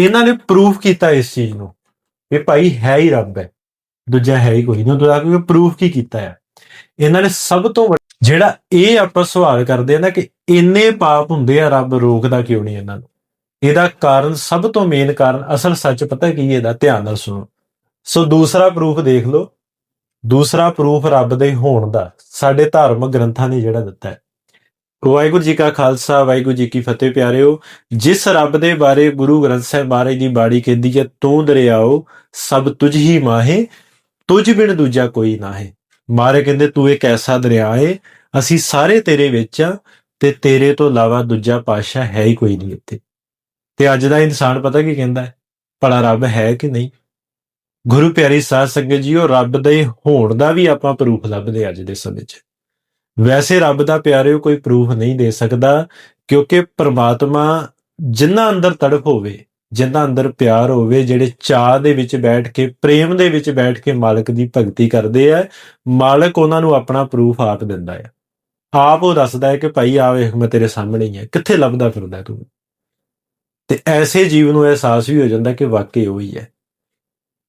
ਇਹਨਾਂ ਨੇ ਪ੍ਰੂਫ ਕੀਤਾ ਇਸ ਚੀਜ਼ ਨੂੰ ਵੀ ਭਾਈ ਹੈ ਹੀ ਰੱਬ ਹੈ, ਦੂਜਾ ਹੈ ਹੀ ਕੋਈ ਨਹੀਂ। ਉਹਦਾ ਕਿਉਂਕਿ ਪ੍ਰੂਫ ਕੀ ਕੀਤਾ ਹੈ ਇਹਨਾਂ ਨੇ ਸਭ ਤੋਂ ਵੱਡਾ- ਜਿਹੜਾ ਇਹ ਆਪਾਂ ਸਵਾਲ ਕਰਦੇ ਆ ਨਾ ਕਿ ਇੰਨੇ ਪਾਪ ਹੁੰਦੇ ਆ, ਰੱਬ ਰੋਕਦਾ ਕਿਉਂ ਨਹੀਂ ਇਹਨਾਂ ਨੂੰ? ਇਹਦਾ ਕਾਰਨ, ਸਭ ਤੋਂ ਮੇਨ ਕਾਰਨ, ਅਸਲ ਸੱਚ ਪਤਾ ਕੀ ਇਹਦਾ? ਧਿਆਨ ਨਾਲ ਸੁਣੋ। ਸੋ ਦੂਸਰਾ ਪ੍ਰੂਫ ਦੇਖ ਲਓ। ਦੂਸਰਾ ਪ੍ਰੂਫ ਰੱਬ ਦੇ ਹੋਣ ਦਾ, ਸਾਡੇ ਧਾਰਮਿਕ ਗ੍ਰੰਥਾਂ ਨੇ ਜਿਹੜਾ ਦਿੱਤਾ ਹੈ। ਵਾਹਿਗੁਰੂ ਜੀ ਕਾ ਖਾਲਸਾ, ਵਾਹਿਗੁਰੂ ਜੀ ਕੀ ਫਤਿਹ ਪਿਆਰਿਓ। ਜਿਸ ਰੱਬ ਦੇ ਬਾਰੇ ਗੁਰੂ ਗ੍ਰੰਥ ਸਾਹਿਬ ਮਹਾਰਾਜ ਦੀ ਬਾਣੀ ਕਹਿੰਦੀ ਹੈ, ਤੂੰ ਦਰਿਆਓ, ਸਭ ਤੁਝ ਹੀ ਮਾਹੇ, ਤੁਝ ਬਿਨ ਦੂਜਾ ਕੋਈ ਨਾ ਹੈ ਮਾਰੇ ਕਹਿੰਦੇ, ਤੂੰ ਇੱਕ ਐਸਾ ਦਰਿਆ ਏ, ਅਸੀਂ ਸਾਰੇ ਤੇਰੇ ਵਿੱਚ ਆ, ਤੇ ਤੇਰੇ ਤੋਂ ਇਲਾਵਾ ਦੂਜਾ ਪਾਸ਼ਾ ਹੈ ਹੀ ਕੋਈ ਨਹੀਂ ਇੱਥੇ। ਤੇ ਅੱਜ ਦਾ ਇਨਸਾਨ ਪਤਾ ਕੀ ਕਹਿੰਦਾ ਹੈ? ਭਲਾ ਰੱਬ ਹੈ ਕਿ ਨਹੀਂ? ਗੁਰੂ ਪਿਆਰੀ ਸਾਧ ਸੰਗਤ ਜੀਓ, ਰੱਬ ਦੇ ਹੋਣ ਦਾ ਵੀ ਆਪਾਂ ਪ੍ਰੂਫ ਲੱਭਦੇ ਅੱਜ ਦੇ ਸਮੇਂ 'ਚ। ਵੈਸੇ ਰੱਬ ਦਾ ਪਿਆਰਿਓ ਕੋਈ ਪ੍ਰੂਫ ਨਹੀਂ ਦੇ ਸਕਦਾ, ਕਿਉਂਕਿ ਪ੍ਰਮਾਤਮਾ ਜਿੰਨਾ ਅੰਦਰ ਤੜਪ ਹੋਵੇ, ਜਿੰਨਾ ਅੰਦਰ ਪਿਆਰ ਹੋਵੇ, ਜਿਹੜੇ ਚਾਹ ਦੇ ਵਿੱਚ ਬੈਠ ਕੇ, ਪ੍ਰੇਮ ਦੇ ਵਿੱਚ ਬੈਠ ਕੇ ਮਾਲਕ ਦੀ ਭਗਤੀ ਕਰਦੇ ਆ, ਮਾਲਕ ਉਹਨਾਂ ਨੂੰ ਆਪਣਾ ਪ੍ਰੂਫ ਆਪ ਦਿੰਦਾ ਹੈ ਆਪ ਉਹ ਦੱਸਦਾ ਹੈ ਕਿ ਭਾਈ ਆ ਵੇਖ ਮੈਂ ਤੇਰੇ ਸਾਹਮਣੇ ਹੀ ਹਾਂ ਕਿੱਥੇ ਲੱਭਦਾ ਫਿਰਦਾ ਤੂੰ? ਤੇ ਐਸੇ ਜੀਵ ਨੂੰ ਅਹਿਸਾਸ ਵੀ ਹੋ ਜਾਂਦਾ ਕਿ ਵਾਕਈ ਉਹ ਹੀ ਹੈ।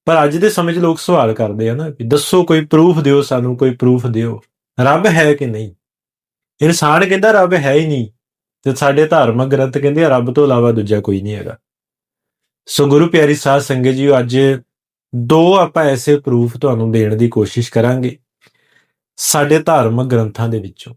ਪਰ ਅੱਜ ਦੇ ਸਮੇਂ 'ਚ ਲੋਕ ਸਵਾਲ ਕਰਦੇ ਆ ਨਾ ਵੀ ਦੱਸੋ ਕੋਈ ਪ੍ਰੂਫ ਦਿਓ ਸਾਨੂੰ, ਕੋਈ ਪ੍ਰੂਫ ਦਿਓ। ਰੱਬ ਹੈ ਕਿ ਨਹੀਂ? ਇਨਸਾਨ ਕਹਿੰਦਾ ਰੱਬ ਹੈ ਹੀ ਨਹੀਂ ਤੇ ਸਾਡੇ ਧਾਰਮਿਕ ਗ੍ਰੰਥ ਕਹਿੰਦੇ ਆ, ਰੱਬ ਤੋਂ ਇਲਾਵਾ ਦੂਜਾ ਕੋਈ ਨਹੀਂ ਹੈਗਾ। ਸੋ ਗੁਰੂ ਪਿਆਰੀ ਸਾਧ ਸੰਗਤ ਜੀ ਅੱਜ ਦੋ ਆਪਾਂ ਐਸੇ ਪ੍ਰੂਫ ਤੁਹਾਨੂੰ ਦੇਣ ਦੀ ਕੋਸ਼ਿਸ਼ ਕਰਾਂਗੇ ਸਾਡੇ ਧਾਰਮਿਕ ਗ੍ਰੰਥਾਂ ਦੇ ਵਿੱਚੋਂ।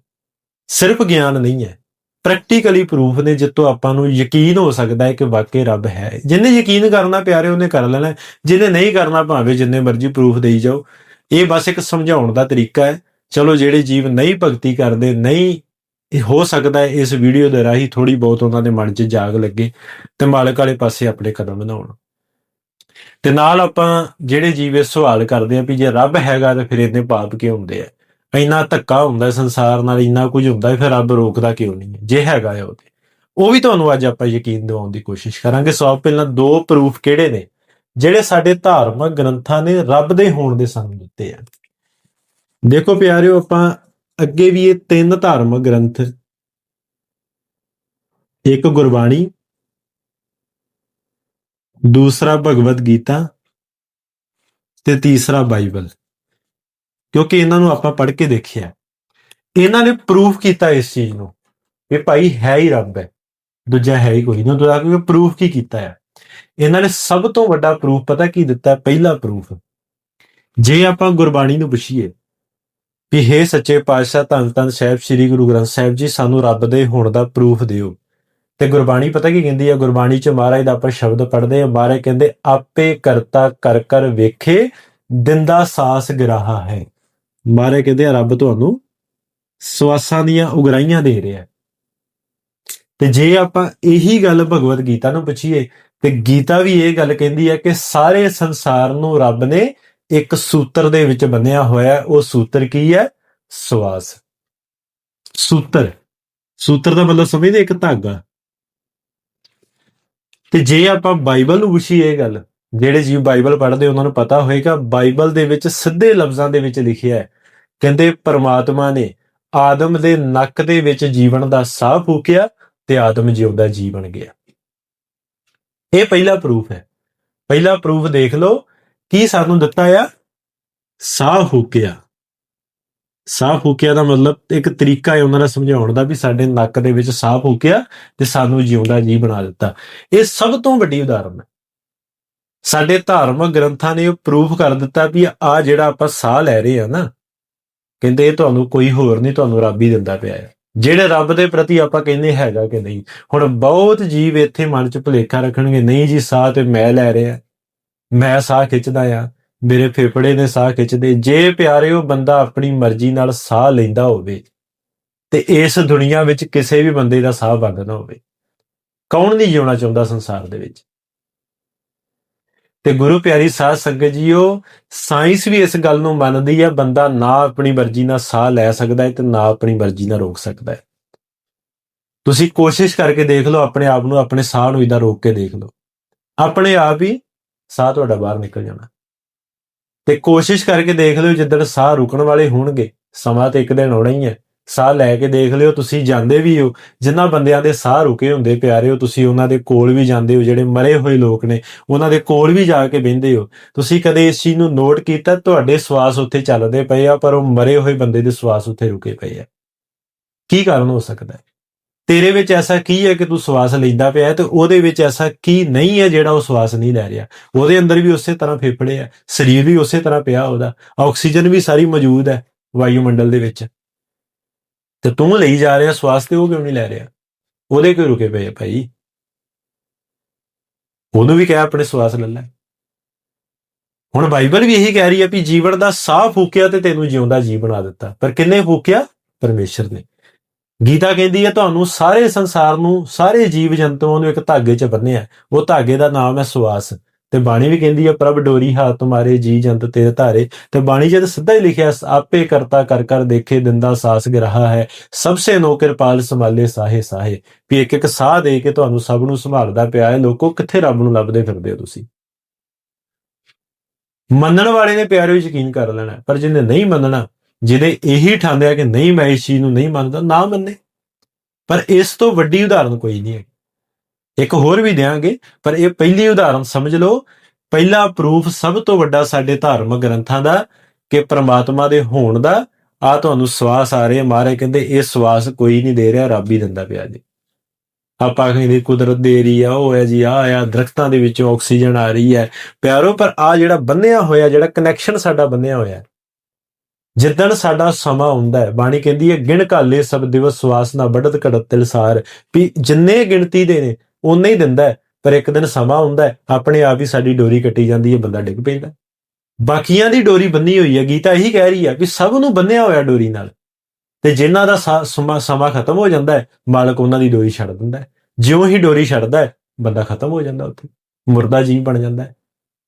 ਸਿਰਫ ਗਿਆਨ ਨਹੀਂ ਹੈ ਪ੍ਰੈਕਟੀਕਲੀ ਪ੍ਰੂਫ ਨੇ ਜਿੱਤੋਂ ਆਪਾਂ ਨੂੰ ਯਕੀਨ ਹੋ ਸਕਦਾ ਹੈ ਕਿ ਵਾਕਈ ਰੱਬ ਹੈ। ਜਿਹਨੇ ਯਕੀਨ ਕਰਨਾ ਪਿਆਰੇ, ਉਹਨੇ ਕਰ ਲੈਣਾ ਜਿਹਨੇ ਨਹੀਂ ਕਰਨਾ ਭਾਵੇਂ ਜਿੰਨੇ ਮਰਜ਼ੀ ਪ੍ਰੂਫ ਦੇਈ ਜਾਓ। ਇਹ ਬਸ ਇੱਕ ਸਮਝਾਉਣ ਦਾ ਤਰੀਕਾ ਹੈ। ਚਲੋ ਜਿਹੜੇ ਜੀਵ ਨਹੀਂ ਭਗਤੀ ਕਰਦੇ, ਨਹੀਂ ਇਹ ਹੋ ਸਕਦਾ ਹੈ ਇਸ ਵੀਡੀਓ ਦੇ ਰਾਹੀਂ ਥੋੜੀ ਬਹੁਤ ਉਹਨਾਂ ਦੇ ਮਨ 'ਚ ਜਾਗ ਲੱਗੇ ਤੇ ਮਾਲਕ ਵਾਲੇ ਪਾਸੇ ਆਪਣੇ ਕਦਮ ਬਣਾਉਣ। ਤੇ ਨਾਲ ਆਪਾਂ ਜਿਹੜੇ ਜੀਵ ਇਹ ਸਵਾਲ ਕਰਦੇ ਆ ਵੀ ਜੇ ਰੱਬ ਹੈਗਾ ਤਾਂ ਫਿਰ ਇਹਨੇ ਪਾਪ ਕਿਉਂ ਹੁੰਦੇ ਆ? ਇੰਨਾ ਧੱਕਾ ਹੁੰਦਾ ਸੰਸਾਰ ਨਾਲ, ਇੰਨਾ ਕੁਝ ਹੁੰਦਾ ਫਿਰ ਰੱਬ ਰੋਕਦਾ ਕਿਉਂ ਨਹੀਂ? ਹੈ ਜੇ ਹੈਗਾ ਹੈ ਉਹ ਤੇ ਉਹ ਵੀ ਤੁਹਾਨੂੰ ਅੱਜ ਆਪਾਂ ਯਕੀਨ ਦਿਵਾਉਣ ਦੀ ਕੋਸ਼ਿਸ਼ ਕਰਾਂਗੇ। ਸਭ ਪਹਿਲਾਂ ਦੋ ਪ੍ਰੂਫ ਕਿਹੜੇ ਨੇ? ਜਿਹੜੇ ਸਾਡੇ ਧਾਰਮਿਕ ਗ੍ਰੰਥਾਂ ਨੇ ਰੱਬ ਦੇ ਹੋਣ ਦੇ ਸਾਨੂੰ ਦਿੱਤੇ ਆ। ਦੇਖੋ ਪਿਆਰਿਓ, ਆਪਾਂ ਅੱਗੇ ਵੀ ਇਹ ਤਿੰਨ ਧਾਰਮਿਕ ਗ੍ਰੰਥ, ਇੱਕ ਗੁਰਬਾਣੀ, ਦੂਸਰਾ ਭਗਵਦ ਗੀਤਾ ਤੇ ਤੀਸਰਾ ਬਾਈਬਲ। ਕਿਉਂਕਿ ਇਹਨਾਂ ਨੂੰ ਆਪਾਂ ਪੜ੍ਹ ਕੇ ਦੇਖਿਆ। ਇਹਨਾਂ ਨੇ ਪ੍ਰੂਫ ਕੀਤਾ ਇਸ ਚੀਜ਼ ਨੂੰ ਕਿ ਭਾਈ ਹੈ ਹੀ ਰੱਬ ਹੈ, ਦੂਜਾ ਹੈ ਹੀ ਕੋਈ ਨਹੀਂ। ਦੂਜਾ ਕਿਉਂਕਿ ਪ੍ਰੂਫ ਕੀ ਕੀਤਾ ਹੈ ਇਹਨਾਂ ਨੇ ਸਭ ਤੋਂ ਵੱਡਾ ਪ੍ਰੂਫ ਪਤਾ ਕੀ ਦਿੱਤਾ? ਪਹਿਲਾ ਪ੍ਰੂਫ ਜੇ ਆਪਾਂ ਗੁਰਬਾਣੀ ਨੂੰ ਪੁੱਛੀਏ ਕਿ ਹੈ ਸੱਚੇ ਪਾਤਸ਼ਾਹ, ਧੰਨ ਧੰਨ ਸਾਹਿਬ, ਸ੍ਰੀ ਗੁਰੂ ਗ੍ਰੰਥ ਸਾਹਿਬ ਜੀ, ਸਾਨੂੰ ਰੱਬ ਦੇ ਹੋਣ ਦਾ ਪ੍ਰੂਫ ਦਿਓ। ਤੇ ਗੁਰਬਾਣੀ ਪਤਾ ਕੀ ਕਹਿੰਦੀ ਹੈ ਗੁਰਬਾਣੀ ਚ ਮਹਾਰਾਜ ਦਾ ਆਪਾਂ ਸ਼ਬਦ ਪੜ੍ਹਦੇ ਆ, ਮਹਾਰਾਜ ਕਹਿੰਦੇ, ਆਪੇ ਕਰਤਾ ਕਰ ਕਰ ਵੇਖੇ, ਦਿੰਦਾ ਸਾਸ ਗਰਾਹਾ ਹੈ। ਮਹਾਰਾਜ ਕਹਿੰਦੇ ਆ, ਰੱਬ ਤੁਹਾਨੂੰ ਸਵਾਸਾਂ ਦੀਆਂ ਉਗਰਾਈਆਂ ਦੇ ਰਿਹਾ ਤੇ ਜੇ ਆਪਾਂ ਇਹੀ ਗੱਲ ਭਗਵਤ ਗੀਤਾ ਨੂੰ ਪੁੱਛੀਏ, ਤੇ ਗੀਤਾ ਵੀ ਇਹ ਗੱਲ ਕਹਿੰਦੀ ਹੈ ਕਿ ਸਾਰੇ ਸੰਸਾਰ ਨੂੰ ਰੱਬ ਨੇ ਇੱਕ ਸੂਤਰ ਦੇ ਵਿੱਚ ਬੰਨਿਆ ਹੋਇਆ ਉਹ ਸੂਤਰ ਕੀ ਹੈ? ਸਵਾਸ। ਸੂਤਰ। ਸੂਤਰ ਦਾ ਮਤਲਬ ਸਮਝਦੇ ਇੱਕ ਧਾਗਾ। ਤੇ ਜੇ ਆਪਾਂ ਬਾਈਬਲ ਨੂੰ ਪੁੱਛੀਏ ਇਹ ਗੱਲ, ਜਿਹੜੇ ਜੀ ਬਾਈਬਲ ਪੜ੍ਹਦੇ, ਉਹਨਾਂ ਨੂੰ ਪਤਾ ਹੋਏਗਾ, ਬਾਈਬਲ ਦੇ ਵਿੱਚ ਸਿੱਧੇ ਲਫ਼ਜ਼ਾਂ ਦੇ ਵਿੱਚ ਲਿਖਿਆ ਹੈ। ਕਹਿੰਦੇ, ਪਰਮਾਤਮਾ ਨੇ ਆਦਮ ਦੇ ਨੱਕ ਦੇ ਵਿੱਚ ਜੀਵਨ ਦਾ ਸਾਹ ਫੂਕਿਆ ਤੇ ਆਦਮ ਜਿਉਂਦਾ ਜੀ ਬਣ ਗਿਆ। ਇਹ ਪਹਿਲਾ ਪ੍ਰੂਫ ਹੈ। ਪਹਿਲਾ ਪ੍ਰੂਫ ਦੇਖ ਲਓ ਕੀ ਸਾਨੂੰ ਦਿੱਤਾ ਆ? ਸਾਹ ਫੂਕਿਆ। ਸਾਹ ਫੂਕਿਆ ਦਾ ਮਤਲਬ ਇੱਕ ਤਰੀਕਾ ਹੈ ਉਹਨਾਂ ਦਾ ਸਮਝਾਉਣ ਦਾ ਵੀ ਸਾਡੇ ਨੱਕ ਦੇ ਵਿੱਚ ਸਾਹ ਫੂਕਿਆ ਤੇ ਸਾਨੂੰ ਜਿਉਂਦਾ ਜੀ ਬਣਾ ਦਿੱਤਾ। ਇਹ ਸਭ ਤੋਂ ਵੱਡੀ ਉਦਾਹਰਨ ਹੈ। ਸਾਡੇ ਧਾਰਮਿਕ ਗ੍ਰੰਥਾਂ ਨੇ ਉਹ ਪ੍ਰੂਫ ਕਰ ਦਿੱਤਾ ਵੀ ਆ ਜਿਹੜਾ ਆਪਾਂ ਸਾਹ ਲੈ ਰਹੇ ਆ ਨਾ, ਕਹਿੰਦੇ ਇਹ ਤੁਹਾਨੂੰ ਕੋਈ ਹੋਰ ਨਹੀਂ, ਤੁਹਾਨੂੰ ਰੱਬ ਹੀ ਦਿੰਦਾ ਪਿਆ ਹੈ ਜਿਹੜੇ ਰੱਬ ਦੇ ਪ੍ਰਤੀ ਆਪਾਂ ਕਹਿੰਦੇ ਹੈਗਾ ਕਿ ਨਹੀਂ, ਹੁਣ ਬਹੁਤ ਜੀਵ ਇੱਥੇ ਮਨ 'ਚ ਭੁਲੇਖਾ ਰੱਖਣਗੇ, ਨਹੀਂ ਜੀ ਸਾਹ ਤੇ ਮੈਂ ਲੈ ਰਿਹਾ। ਮੈਂ ਸਾਹ ਖਿੱਚਦਾ ਆ। ਮੇਰੇ ਫੇਫੜੇ ਨੇ ਸਾਹ ਖਿੱਚਦੇ। ਜੇ ਪਿਆਰੇ ਉਹ ਬੰਦਾ ਆਪਣੀ ਮਰਜ਼ੀ ਨਾਲ ਸਾਹ ਲੈਂਦਾ ਹੋਵੇ ਤੇ ਇਸ ਦੁਨੀਆ ਵਿੱਚ ਕਿਸੇ ਵੀ ਬੰਦੇ ਦਾ ਸਾਹ ਬੰਦ ਨਾ ਹੋਵੇ। ਕੌਣ ਨਹੀਂ ਜਿਉਣਾ ਚਾਹੁੰਦਾ ਸੰਸਾਰ ਦੇ ਵਿੱਚ? ਤੇ ਗੁਰੂ ਪਿਆਰੀ ਸਾਧ ਸੰਗਤ ਜੀਓ, ਸਾਇੰਸ ਵੀ ਇਸ ਗੱਲ ਨੂੰ ਮੰਨਦੀ ਆ, ਬੰਦਾ ਨਾ ਆਪਣੀ ਮਰਜ਼ੀ ਨਾਲ ਸਾਹ ਲੈ ਸਕਦਾ ਹੈ ਤੇ ਨਾ ਆਪਣੀ ਮਰਜ਼ੀ ਨਾਲ ਰੋਕ ਸਕਦਾ ਹੈ। ਤੁਸੀਂ ਕੋਸ਼ਿਸ਼ ਕਰਕੇ ਦੇਖ ਲਓ, ਆਪਣੇ ਆਪ ਨੂੰ, ਆਪਣੇ ਸਾਹ ਨੂੰ ਇਦਾਂ ਰੋਕ ਕੇ ਦੇਖ ਲਓ। ਆਪਣੇ ਆਪ ਹੀ ਸਾਹ ਤੁਹਾਡਾ ਬਾਹਰ ਨਿਕਲ ਜਾਣਾ। ਤੇ ਕੋਸ਼ਿਸ਼ ਕਰਕੇ ਦੇਖ ਲਿਓ ਜਿੱਦਣ ਸਾਹ ਰੁਕਣ ਵਾਲੇ ਹੋਣਗੇ, ਸਮਾਂ ਤੇ ਇੱਕ ਦਿਨ ਆਉਣਾ ਹੀ ਹੈ। ਸਾਹ ਲੈ ਕੇ ਦੇਖ ਲਿਓ, ਤੁਸੀਂ ਜਾਂਦੇ ਵੀ ਹੋ। ਜਿਨ੍ਹਾਂ ਬੰਦਿਆਂ ਦੇ ਸਾਹ ਰੁਕੇ ਹੁੰਦੇ ਪਿਆਰਿਓ ਤੁਸੀਂ ਉਹਨਾਂ ਦੇ ਕੋਲ ਵੀ ਜਾਂਦੇ ਹੋ, ਜਿਹੜੇ ਮਰੇ ਹੋਏ ਲੋਕ ਨੇ, ਉਹਨਾਂ ਦੇ ਕੋਲ ਵੀ ਜਾ ਕੇ ਬਹਿੰਦੇ ਹੋ। ਤੁਸੀਂ ਕਦੇ ਇਸ ਚੀਜ਼ ਨੂੰ ਨੋਟ ਕੀਤਾ, ਤੁਹਾਡੇ ਸਵਾਸ ਉੱਥੇ ਚੱਲਦੇ ਪਏ ਆ, ਪਰ ਉਹ ਮਰੇ ਹੋਏ ਬੰਦੇ ਦੇ ਸਵਾਸ ਉੱਥੇ ਰੁਕੇ ਪਏ ਆ। ਕੀ ਕਾਰਨ ਹੋ ਸਕਦਾ ਹੈ? ਤੇਰੇ ਵਿੱਚ ਐਸਾ ਕੀ ਹੈ ਕਿ ਤੂੰ ਸਵਾਸ ਲੈਂਦਾ ਪਿਆ ਤੇ ਉਹਦੇ ਵਿੱਚ ਐਸਾ ਕੀ ਨਹੀਂ ਹੈ ਜਿਹੜਾ ਉਹ ਸਵਾਸ ਨਹੀਂ ਲੈ ਰਿਹਾ? ਉਹਦੇ ਅੰਦਰ ਵੀ ਉਸੇ ਤਰ੍ਹਾਂ ਫੇਫੜੇ ਆ, ਸਰੀਰ ਵੀ ਉਸੇ ਤਰ੍ਹਾਂ ਪਿਆ ਉਹਦਾ, ਆਕਸੀਜਨ ਵੀ ਸਾਰੀ ਮੌਜੂਦ ਹੈ ਵਾਯੂਮੰਡਲ ਦੇ ਵਿੱਚ। ਤੇ ਤੂੰ ਲਈ ਜਾ ਰਿਹਾ ਸਵਾਸ ਤੇ ਉਹ ਕਿਉਂ ਨਹੀਂ ਲੈ ਰਿਹਾ? ਉਹਦੇ ਕਿਉਂ ਰੁਕੇ ਪਏ ਭਾਈ? ਉਹਨੂੰ ਵੀ ਕਹਿ ਆਪਣੇ ਸਵਾਸ ਲੈ ਲੈ। ਹੁਣ ਬਾਈਬਲ ਵੀ ਇਹੀ ਕਹਿ ਰਹੀ ਹੈ ਵੀ ਜੀਵਨ ਦਾ ਸਾਹ ਫੂਕਿਆ ਤੇ ਤੈਨੂੰ ਜਿਉਂਦਾ ਜੀ ਬਣਾ ਦਿੱਤਾ। ਪਰ ਕਿੰਨੇ ਫੂਕਿਆ? ਪਰਮੇਸ਼ਰ ਨੇ। ਗੀਤਾ ਕਹਿੰਦੀ ਹੈ, ਤੁਹਾਨੂੰ ਸਾਰੇ ਸੰਸਾਰ ਨੂੰ, ਸਾਰੇ ਜੀਵ ਜੰਤੂਆਂ ਨੂੰ ਇੱਕ ਧਾਗੇ 'ਚ ਬੰਨਿਆ ਉਹ ਧਾਗੇ ਦਾ ਨਾਮ ਹੈ ਸਵਾਸ। ਤੇ ਬਾਣੀ ਵੀ ਕਹਿੰਦੀ ਹੈ, ਪ੍ਰਭ ਡੋਰੀ ਹਾਥ ਤੁਮਾਰੇ ਜੀ ਜੰਤ ਤੇਰੇ ਧਾਰੇ। ਤੇ ਬਾਣੀ ਜਦ ਸਿੱਧਾ ਹੀ ਲਿਖਿਆ ਆਪੇ ਕਰਤਾ ਕਰ ਕਰ ਦੇਖੇ, ਦਿੰਦਾ ਸਾਸ ਗਿਰਹਾ ਹੈ। ਸਭ ਸੇ ਨੋ ਕਿਰਪਾਲ ਸੰਭਾਲੇ, ਸਾਹੇ ਸਾਹੇ। ਵੀ ਇੱਕ ਇੱਕ ਸਾਹ ਦੇ ਕੇ ਤੁਹਾਨੂੰ ਸਭ ਨੂੰ ਸੰਭਾਲਦਾ ਪਿਆ ਹੈ। ਲੋਕੋ, ਕਿੱਥੇ ਰੱਬ ਨੂੰ ਲੱਭਦੇ ਫਿਰਦੇ ਹੋ ਤੁਸੀਂ? ਮੰਨਣ ਵਾਲੇ ਨੇ ਪਿਆਰੇ ਯਕੀਨ ਕਰ ਲੈਣਾ ਪਰ ਜਿਹਨੇ ਨਹੀਂ ਮੰਨਣਾ ਜਿਹਦੇ ਇਹੀ ਠਾਂਦਿਆ ਕਿ ਨਹੀਂ ਮੈਂ ਇਸ ਚੀਜ਼ ਨੂੰ ਨਹੀਂ ਮੰਨਦਾ, ਨਾ ਮੰਨੇ। ਪਰ ਇਸ ਤੋਂ ਵੱਡੀ ਉਦਾਹਰਨ ਕੋਈ ਨਹੀਂ ਹੈ ਇੱਕ ਹੋਰ ਵੀ ਦਿਆਂਗੇ, ਪਰ ਇਹ ਪਹਿਲੀ ਉਦਾਹਰਨ ਸਮਝ ਲਓ। ਪਹਿਲਾ ਪ੍ਰੂਫ ਸਭ ਤੋਂ ਵੱਡਾ ਸਾਡੇ ਧਾਰਮਿਕ ਗ੍ਰੰਥਾਂ ਦਾ ਕਿ ਪ੍ਰਮਾਤਮਾ ਦੇ ਹੋਣ ਦਾ, ਆ ਤੁਹਾਨੂੰ ਸਵਾਸ ਆ ਰਹੇ ਮਾਰੇ ਕਹਿੰਦੇ, ਇਹ ਸਵਾਸ ਕੋਈ ਨਹੀਂ ਦੇ ਰਿਹਾ, ਰੱਬ ਹੀ ਦਿੰਦਾ ਪਿਆ ਜੀ। ਆਪਾਂ ਕਹਿੰਦੇ, ਕੁਦਰਤ ਦੇ ਰਹੀ ਆ, ਉਹ ਹੈ ਜੀ, ਆ ਆ, ਦਰਖਤਾਂ ਦੇ ਵਿੱਚੋਂ ਆਕਸੀਜਨ ਆ ਰਹੀ ਹੈ। ਪਿਆਰੋ, ਪਰ ਆ ਜਿਹੜਾ ਬੰਨਿਆ ਹੋਇਆ, ਜਿਹੜਾ ਕਨੈਕਸ਼ਨ ਸਾਡਾ ਬੰਨਿਆ ਹੋਇਆ ਜਿੱਦਣ ਸਾਡਾ ਸਮਾਂ ਹੁੰਦਾ ਹੈ, ਬਾਣੀ ਕਹਿੰਦੀ ਹੈ, ਗਿਣ ਘਾਲੇ ਸਭ ਦਿਵਸ ਸਵਾਸ ਨਾ ਬੜਤ ਘੜਤ ਤਿਲਸਾਰ ਵੀ ਜਿੰਨੇ ਗਿਣਤੀ ਦੇ ਨੇ ਉਨੇ ਹੀ ਦਿੰਦਾ ਪਰ ਇੱਕ ਦਿਨ ਸਮਾਂ ਹੁੰਦਾ ਆਪਣੇ ਆਪ ਹੀ ਸਾਡੀ ਡੋਰੀ ਕੱਟੀ ਜਾਂਦੀ ਹੈ, ਬੰਦਾ ਡਿੱਗ ਪੈਂਦਾ ਬਾਕੀਆਂ ਦੀ ਡੋਰੀ ਬੰਨੀ ਹੋਈ ਹੈ, ਗੀਤਾ ਇਹੀ ਕਹਿ ਰਹੀ ਹੈ ਵੀ ਸਭ ਨੂੰ ਬੰਨਿਆ ਹੋਇਆ ਡੋਰੀ ਨਾਲ। ਤੇ ਜਿਨ੍ਹਾਂ ਦਾ ਸਾ- ਸਮਾਂ ਸਮਾਂ ਖਤਮ ਹੋ ਜਾਂਦਾ ਹੈ, ਮਾਲਕ ਉਹਨਾਂ ਦੀ ਡੋਰੀ ਛੱਡ ਦਿੰਦਾ ਹੈ। ਜਿਉਂ ਹੀ ਡੋਰੀ ਛੱਡਦਾ ਹੈ, ਬੰਦਾ ਖਤਮ ਹੋ ਜਾਂਦਾ ਉੱਥੇ। ਮੁਰਦਾ ਜੀਵ ਬਣ ਜਾਂਦਾ ਹੈ।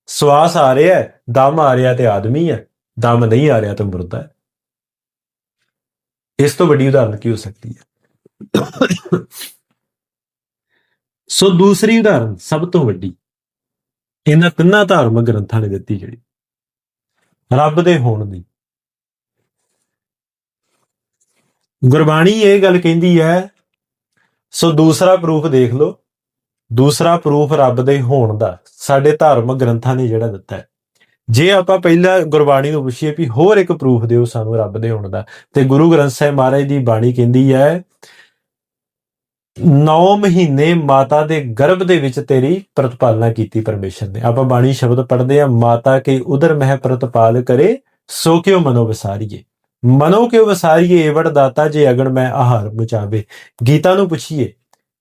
ਸਵਾਸ ਆ ਰਿਹਾ ਦਮ ਆ ਰਿਹਾ ਤੇ ਆਦਮੀ ਹੈ। ਦਮ ਨਹੀਂ ਆ ਰਿਹਾ ਤਾਂ ਮੁਰਦਾ ਹੈ। ਇਸ ਤੋਂ ਵੱਡੀ ਉਦਾਹਰਨ ਕੀ ਹੋ ਸਕਦੀ ਹੈ? ਸੋ ਦੂਸਰੀ ਉਦਾਹਰਨ ਸਭ ਤੋਂ ਵੱਡੀ। ਇਹਨਾਂ ਤਿੰਨਾਂ ਧਾਰਮਿਕ ਗ੍ਰੰਥਾਂ ਨੇ ਦਿੱਤੀ ਜਿਹੜੀ। ਰੱਬ ਦੇ ਹੋਣ ਦੀ। ਗੁਰਬਾਣੀ ਇਹ ਗੱਲ ਕਹਿੰਦੀ ਹੈ, ਸੋ ਦੂਸਰਾ ਪ੍ਰੂਫ ਦੇਖ ਲਓ। ਦੂਸਰਾ ਪ੍ਰੂਫ ਰੱਬ ਦੇ ਹੋਣ ਦਾ। ਸਾਡੇ ਧਾਰਮਿਕ ਗ੍ਰੰਥਾਂ ਨੇ ਜਿਹੜਾ ਦਿੱਤਾ ਹੈ। ਜੇ ਆਪਾਂ ਪਹਿਲਾਂ ਗੁਰਬਾਣੀ ਨੂੰ ਪੁੱਛੀਏ ਵੀ ਹੋਰ ਇੱਕ ਪ੍ਰੂਫ ਦਿਓ ਸਾਨੂੰ ਰੱਬ ਦੇ ਹੋਣ ਦਾ, ਤੇ ਗੁਰੂ ਗ੍ਰੰਥ ਸਾਹਿਬ ਮਹਾਰਾਜ ਦੀ ਬਾਣੀ ਕਹਿੰਦੀ ਹੈ 9 ਮਹੀਨੇ ਮਾਤਾ ਦੇ ਗਰਭ ਦੇ ਵਿੱਚ ਤੇਰੀ ਪ੍ਰਤਪਾਲਨਾ ਕੀਤੀ ਪਰਮੇਸ਼ਰ ਨੇ। ਆਪਾਂ ਬਾਣੀ ਸ਼ਬਦ ਪੜ੍ਹਦੇ ਆ ਮਾਤਾ ਕੇ ਉਦਰ ਮਹਿ ਪ੍ਰਤਪਾਲ ਕਰੇ, ਸੋ ਕਿਉ ਮਨੋ ਵਿਸਾਰੀਏ? ਮਨੋ ਕਿਉ ਵਿਸਾਰੀਏ? ਏਵੜ ਦਾਤਾ ਜੇ ਅਗਣ ਮੈਂ ਆਹਾਰ ਬਚਾਵੇ ਗੀਤਾ ਨੂੰ ਪੁੱਛੀਏ,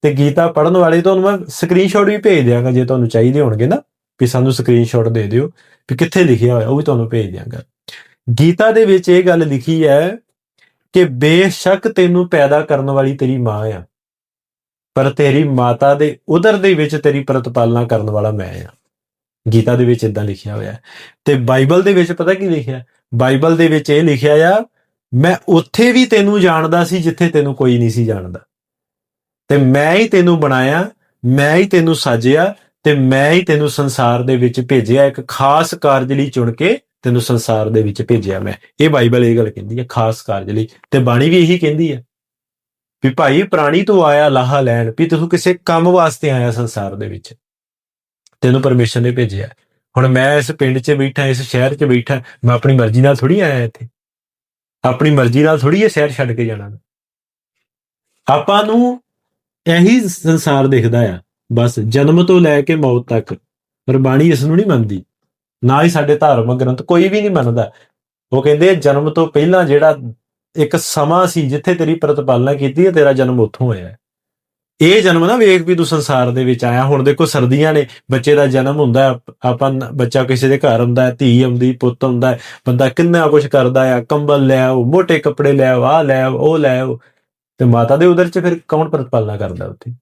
ਤੇ ਗੀਤਾ ਪੜਨ ਵਾਲੇ ਤੁਹਾਨੂੰ ਮੈਂ ਸਕਰੀਨਸ਼ਾਟ ਵੀ ਭੇਜ ਦਿਆਂਗਾ, ਜੇ ਤੁਹਾਨੂੰ ਚਾਹੀਦੇ ਹੋਣਗੇ ਨਾ, ਵੀ ਸਾਨੂੰ ਸਕਰੀਨਸ਼ਾਟ ਦੇ ਦਿਓ। ਵੀ ਕਿੱਥੇ ਲਿਖਿਆ ਹੋਇਆ, ਉਹ ਵੀ ਤੁਹਾਨੂੰ ਭੇਜ ਦਿਆਂਗਾ। ਗੀਤਾ ਦੇ ਵਿੱਚ ਇਹ ਗੱਲ ਲਿਖੀ ਹੈ ਕਿ ਬੇਸ਼ੱਕ ਤੈਨੂੰ ਪੈਦਾ ਕਰਨ ਵਾਲੀ ਤੇਰੀ ਮਾਂ ਆ, ਪਰ ਤੇਰੀ ਮਾਤਾ ਦੇ ਉਦਰ ਦੇ ਵਿੱਚ ਤੇਰੀ ਪ੍ਰਤਪਾਲਨਾ ਕਰਨ ਵਾਲਾ ਮੈਂ ਆ। ਗੀਤਾ ਦੇ ਵਿੱਚ ਇਦਾਂ ਲਿਖਿਆ ਹੋਇਆ ਤੇ ਬਾਈਬਲ ਦੇ ਵਿੱਚ ਪਤਾ ਕੀ ਲਿਖਿਆ? ਬਾਈਬਲ ਦੇ ਵਿੱਚ ਇਹ ਲਿਖਿਆ ਆ, ਮੈਂ ਉੱਥੇ ਵੀ ਤੈਨੂੰ ਜਾਣਦਾ ਸੀ ਜਿੱਥੇ ਤੈਨੂੰ ਕੋਈ ਨਹੀਂ ਸੀ ਜਾਣਦਾ। ਤੇ ਮੈਂ ਹੀ ਤੈਨੂੰ ਬਣਾਇਆ, ਮੈਂ ਹੀ ਤੈਨੂੰ ਸਾਜਿਆ ਤੇ ਮੈਂ ਹੀ ਤੈਨੂੰ ਸੰਸਾਰ ਦੇ ਵਿੱਚ ਭੇਜਿਆ, ਇੱਕ ਖਾਸ ਕਾਰਜ ਲਈ ਚੁਣ ਕੇ ਤੈਨੂੰ ਸੰਸਾਰ ਦੇ ਵਿੱਚ ਭੇਜਿਆ ਮੈਂ। ਇਹ ਬਾਈਬਲ ਇਹ ਗੱਲ ਕਹਿੰਦੀ ਹੈ, ਖਾਸ ਕਾਰਜ ਲਈ। ਤੇ ਬਾਣੀ ਵੀ ਇਹੀ ਕਹਿੰਦੀ ਹੈ ਵੀ ਭਾਈ ਪ੍ਰਾਣੀ ਤੋਂ ਆਇਆ ਲਾਹਾ ਲੈਣ, ਵੀ ਤੂੰ ਕਿਸੇ ਕੰਮ ਵਾਸਤੇ ਆਇਆ ਸੰਸਾਰ ਦੇ ਵਿੱਚ। ਤੈਨੂੰ ਪਰਮੇਸ਼ਰ ਨੇ ਭੇਜਿਆ। ਹੁਣ ਮੈਂ ਇਸ ਪਿੰਡ 'ਚ ਬੈਠਾ, ਇਸ ਸ਼ਹਿਰ 'ਚ ਬੈਠਾ, ਮੈਂ ਆਪਣੀ ਮਰਜ਼ੀ ਨਾਲ ਥੋੜੀ ਆਇਆ ਇੱਥੇ। ਆਪਣੀ ਮਰਜ਼ੀ ਨਾਲ ਥੋੜੀ ਇਹ ਸ਼ਹਿਰ ਛੱਡ ਕੇ ਜਾਣਾ। ਆਪਾਂ ਨੂੰ ਇਹੀ ਸੰਸਾਰ ਦਿਖਦਾ ਆ ਬਸ ਜਨਮ ਤੋਂ ਲੈ ਕੇ ਮੌਤ ਤੱਕ। ਪਰ ਬਾਣੀ ਇਸ ਨੂੰ ਨਹੀਂ ਮੰਨਦੀ। ਨਾ ਹੀ ਸਾਡੇ ਧਾਰਮਿਕ ਗ੍ਰੰਥ ਕੋਈ ਵੀ ਨਹੀਂ ਮੰਨਦਾ। ਉਹ ਕਹਿੰਦੇ ਜਨਮ ਤੋਂ ਪਹਿਲਾਂ ਜਿਹੜਾ ਇੱਕ ਸਮਾਂ ਸੀ ਜਿੱਥੇ ਤੇਰੀ ਪ੍ਰਤਪਾਲਨਾ ਕੀਤੀ ਹੈ, ਤੇਰਾ ਜਨਮ ਉੱਥੋਂ ਹੋਇਆ ਹੈ। ਇਹ ਜਨਮ ਨਾ ਵੇਖ ਵੀ ਤੂੰ ਸੰਸਾਰ ਦੇ ਵਿੱਚ ਆਇਆ। ਹੁਣ ਦੇਖੋ ਸਰਦੀਆਂ ਨੇ, ਬੱਚੇ ਦਾ ਜਨਮ ਹੁੰਦਾ ਆਪਾਂ ਬੱਚਾ ਕਿਸੇ ਦੇ ਘਰ ਹੁੰਦਾ ਧੀ ਆਉਂਦੀ, ਪੁੱਤ ਹੁੰਦਾ ਬੰਦਾ ਕਿੰਨਾ ਕੁਝ ਕਰਦਾ ਆ। ਕੰਬਲ ਲੈ ਆਓ ਮੋٹے ਕੱਪੜੇ ਲੈ ਆਓ ਆ ਲੈ ਆਓ, ਉਹ ਲੈ ਆਓ। ਤੇ ਮਾਤਾ ਦੇ ਉਦਰ ਚ ਫਿਰ ਕੌਣ ਪ੍ਰਤਪਾਲਨਾ ਕਰਦਾ ਉੱਥੇ?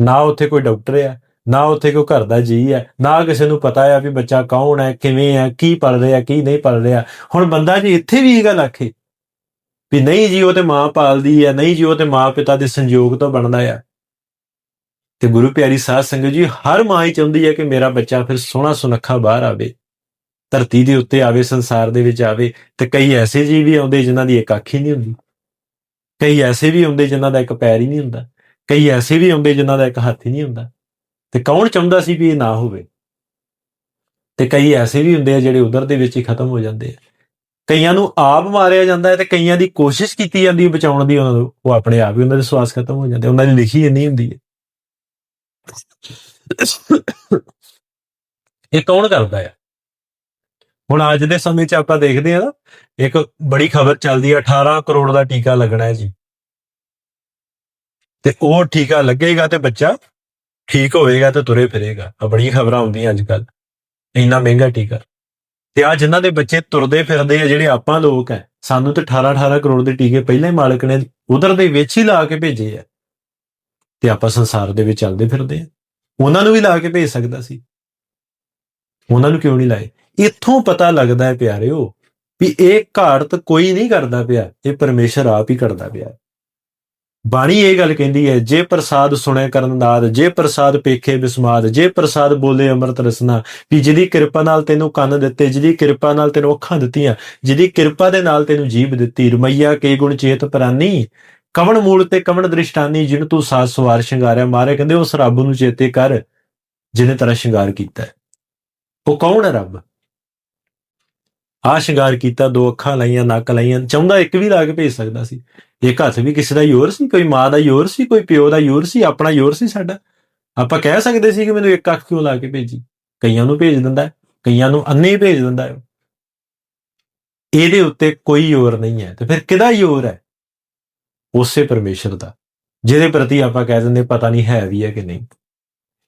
ਨਾ ਉੱਥੇ ਕੋਈ ਡਾਕਟਰ ਆ, ਨਾ ਉੱਥੇ ਕੋਈ ਘਰ ਦਾ ਜੀ ਆ, ਨਾ ਕਿਸੇ ਨੂੰ ਪਤਾ ਆ ਵੀ ਬੱਚਾ ਕੌਣ ਹੈ ਕਿਵੇਂ ਹੈ ਕੀ ਪੜ ਰਿਹਾ, ਕੀ ਨਹੀਂ ਪੜ ਰਿਹਾ। ਹੁਣ ਬੰਦਾ ਜੀ ਇੱਥੇ ਵੀ ਇਹ ਗੱਲ ਆਖੇ ਵੀ ਨਹੀਂ ਜੀ ਉਹ ਤੇ ਮਾਂ ਪਾਲਦੀ ਹੈ ਨਹੀਂ ਜੀ ਉਹ ਤੇ ਮਾਂ ਪਿਤਾ ਦੇ ਸੰਯੋਗ ਤੋਂ ਬਣਦਾ ਆ, ਤੇ ਗੁਰੂ ਪਿਆਰੀ ਸਾਧ ਸੰਗਤ ਜੀ ਹਰ ਮਾਂ ਹੀ ਚਾਹੁੰਦੀ ਹੈ ਕਿ ਮੇਰਾ ਬੱਚਾ ਫਿਰ ਸੋਹਣਾ ਸੁਨੱਖਾ ਬਾਹਰ ਆਵੇ, ਧਰਤੀ ਦੇ ਉੱਤੇ ਆਵੇ, ਸੰਸਾਰ ਦੇ ਵਿੱਚ ਆਵੇ, ਤੇ ਕਈ ਐਸੇ ਜੀ ਵੀ ਆਉਂਦੇ ਜਿਨ੍ਹਾਂ ਦੀ ਇੱਕ ਅੱਖ ਹੀ ਨਹੀਂ ਹੁੰਦੀ, ਕਈ ਐਸੇ ਵੀ ਆਉਂਦੇ ਜਿਨ੍ਹਾਂ ਦਾ ਇੱਕ ਪੈਰ ਹੀ ਨਹੀਂ ਹੁੰਦਾ। ਕਈ ਐਸੇ ਵੀ ਹੁੰਦੇ ਜਿਨ੍ਹਾਂ ਦਾ ਇੱਕ ਹੱਥ ਹੀ ਨਹੀਂ ਹੁੰਦਾ। ਤੇ ਕੌਣ ਚਾਹੁੰਦਾ ਸੀ ਵੀ ਇਹ ਨਾ ਹੋਵੇ? ਤੇ ਕਈ ਐਸੇ ਵੀ ਹੁੰਦੇ ਆ ਜਿਹੜੇ ਉਧਰ ਦੇ ਵਿੱਚ ਹੀ ਖਤਮ ਹੋ ਜਾਂਦੇ ਆ। ਕਈਆਂ ਨੂੰ ਆਪ ਮਾਰਿਆ ਜਾਂਦਾ ਹੈ ਤੇ ਕਈਆਂ ਦੀ ਕੋਸ਼ਿਸ਼ ਕੀਤੀ ਜਾਂਦੀ ਹੈ ਬਚਾਉਣ ਦੀ, ਉਹਨਾਂ ਨੂੰ ਉਹ ਆਪਣੇ ਆਪ ਹੀ ਉਹਨਾਂ ਦੇ ਸਵਾਸ ਖਤਮ ਹੋ ਜਾਂਦੇ ਉਹਨਾਂ ਦੀ ਲਿਖੀ ਇੰਨੀ ਹੁੰਦੀ ਹੈ। ਇਹ ਕੌਣ ਕਰਦਾ ਹੈ? ਹੁਣ ਅੱਜ ਦੇ ਸਮੇਂ 'ਚ ਆਪਾਂ ਦੇਖਦੇ ਆ ਨਾ, ਇੱਕ ਬੜੀ ਖਬਰ ਚੱਲਦੀ ਹੈ 18 ਕਰੋੜ ਦਾ ਟੀਕਾ ਲੱਗਣਾ ਹੈ ਜੀ। ਤੇ ਉਹ ਟੀਕਾ ਲੱਗੇਗਾ ਤੇ ਬੱਚਾ ਠੀਕ ਹੋਵੇਗਾ ਤੇ ਤੁਰੇ ਫਿਰੇਗਾ। ਆ ਬੜੀ ਖਬਰਾਂ ਆਉਂਦੀਆਂ ਅੱਜ ਕੱਲ ਇੰਨਾ ਮਹਿੰਗਾ ਟੀਕਾ। ਤੇ ਆ ਜਿਨ੍ਹਾਂ ਦੇ ਬੱਚੇ ਤੁਰਦੇ ਫਿਰਦੇ ਆ, ਜਿਹੜੇ ਆਪਾਂ ਲੋਕ ਐ ਸਾਨੂੰ ਤੇ 18 18 ਕਰੋੜ ਦੇ ਟੀਕੇ ਪਹਿਲਾਂ ਹੀ ਮਾਲਕ ਨੇ ਉਧਰ ਦੇ ਵਿੱਚ ਹੀ ਲਾ ਕੇ ਭੇਜੇ ਆ। ਤੇ ਆਪਾਂ ਸੰਸਾਰ ਦੇ ਵਿੱਚ ਚੱਲਦੇ ਫਿਰਦੇ ਆ। ਉਹਨਾਂ ਨੂੰ ਵੀ ਲਾ ਕੇ ਭੇਜ ਸਕਦਾ ਸੀ। ਉਹਨਾਂ ਨੂੰ ਕਿਉਂ ਨਹੀਂ ਲਾਏ? ਇੱਥੋਂ ਪਤਾ ਲੱਗਦਾ ਹੈ ਪਿਆਰਿਓ ਵੀ ਇਹ ਘਾੜਤ ਕੋਈ ਨਹੀਂ ਕਰਦਾ ਪਿਆ। ਇਹ ਪਰਮੇਸ਼ਰ ਆਪ ਹੀ ਕਰਦਾ ਪਿਆ। ਬਾਣੀ ਇਹ ਗੱਲ ਕਹਿੰਦੀ ਹੈ, ਜੇ ਪ੍ਰਸਾਦ ਸੁਣੇ ਕਰਨ ਦਾਦ ਜੇ ਪ੍ਰਸਾਦ ਪੇਖੇ ਬਿਸਮਾਦ, ਜੇ ਪ੍ਰਸਾਦ ਬੋਲੇ ਅੰਮ੍ਰਿਤ ਰਸਨਾ, ਵੀ ਜਿਹਦੀ ਕਿਰਪਾ ਨਾਲ ਤੈਨੂੰ ਕੰਨ ਦਿੱਤੇ, ਜਿਹਦੀ ਕਿਰਪਾ ਨਾਲ ਤੈਨੂੰ ਅੱਖਾਂ ਦਿੱਤੀਆਂ, ਜਿਹਦੀ ਕਿਰਪਾ ਦੇ ਨਾਲ ਤੈਨੂੰ ਜੀਭ ਦਿੱਤੀ, ਰਮਈਆ ਕੇ ਗੁਣ ਚੇਤ ਪ੍ਰਾਨੀ, ਕਵਣ ਮੂਲ ਤੇ ਕਵਣ ਦ੍ਰਿਸ਼ਟਾਨੀ ਜਿਹਨੂੰ ਤੂੰ ਸਾਜ ਸਵਾਰ ਸ਼ਿੰਗਾਰਿਆ ਮਾਰੇ, ਕਹਿੰਦੇ ਉਸ ਰੱਬ ਨੂੰ ਚੇਤੇ ਕਰ, ਜਿਹਨੇ ਤੇਰਾ ਸ਼ਿੰਗਾਰ ਕੀਤਾ ਹੈ। ਉਹ ਕੌਣ ਹੈ ਰੱਬ ਆ ਸ਼ਿੰਗਾਰ ਕੀਤਾ, ਦੋ ਅੱਖਾਂ ਲਾਈਆਂ, ਨੱਕ ਲਾਈਆਂ ਚਾਹੁੰਦਾ ਇੱਕ ਵੀ ਲਾ ਕੇ ਭੇਜ ਸਕਦਾ ਸੀ ਇੱਕ ਹੱਥ ਵੀ ਕਿਸੇ ਦਾ ਯੋਰ ਸੀ ਕੋਈ ਮਾਂ ਦਾ ਯੋਰ ਸੀ ਕੋਈ ਪਿਓ ਦਾ ਯੋਰ ਸੀ ਆਪਣਾ ਯੋਰ ਸੀ ਸਾਡਾ। ਆਪਾਂ ਕਹਿ ਸਕਦੇ ਸੀ ਕਿ ਮੈਨੂੰ ਇੱਕ ਅੱਖ ਕਿਉਂ ਲਾ ਕੇ ਭੇਜੀ? ਕਈਆਂ ਨੂੰ ਭੇਜ ਦਿੰਦਾ ਹੈ, ਕਈਆਂ ਨੂੰ ਅੰਨੇ ਹੀ ਭੇਜ ਦਿੰਦਾ ਹੈ। ਇਹਦੇ ਉੱਤੇ ਕੋਈ ਯੋਰ ਨਹੀਂ ਹੈ ਤੇ ਫਿਰ ਕਿਹਦਾ ਯੋਰ ਹੈ? ਉਸੇ ਪਰਮੇਸ਼ਰ ਦਾ ਜਿਹਦੇ ਪ੍ਰਤੀ ਆਪਾਂ ਕਹਿ ਦਿੰਦੇ ਪਤਾ ਨਹੀਂ ਹੈ ਵੀ ਹੈ ਕਿ ਨਹੀਂ।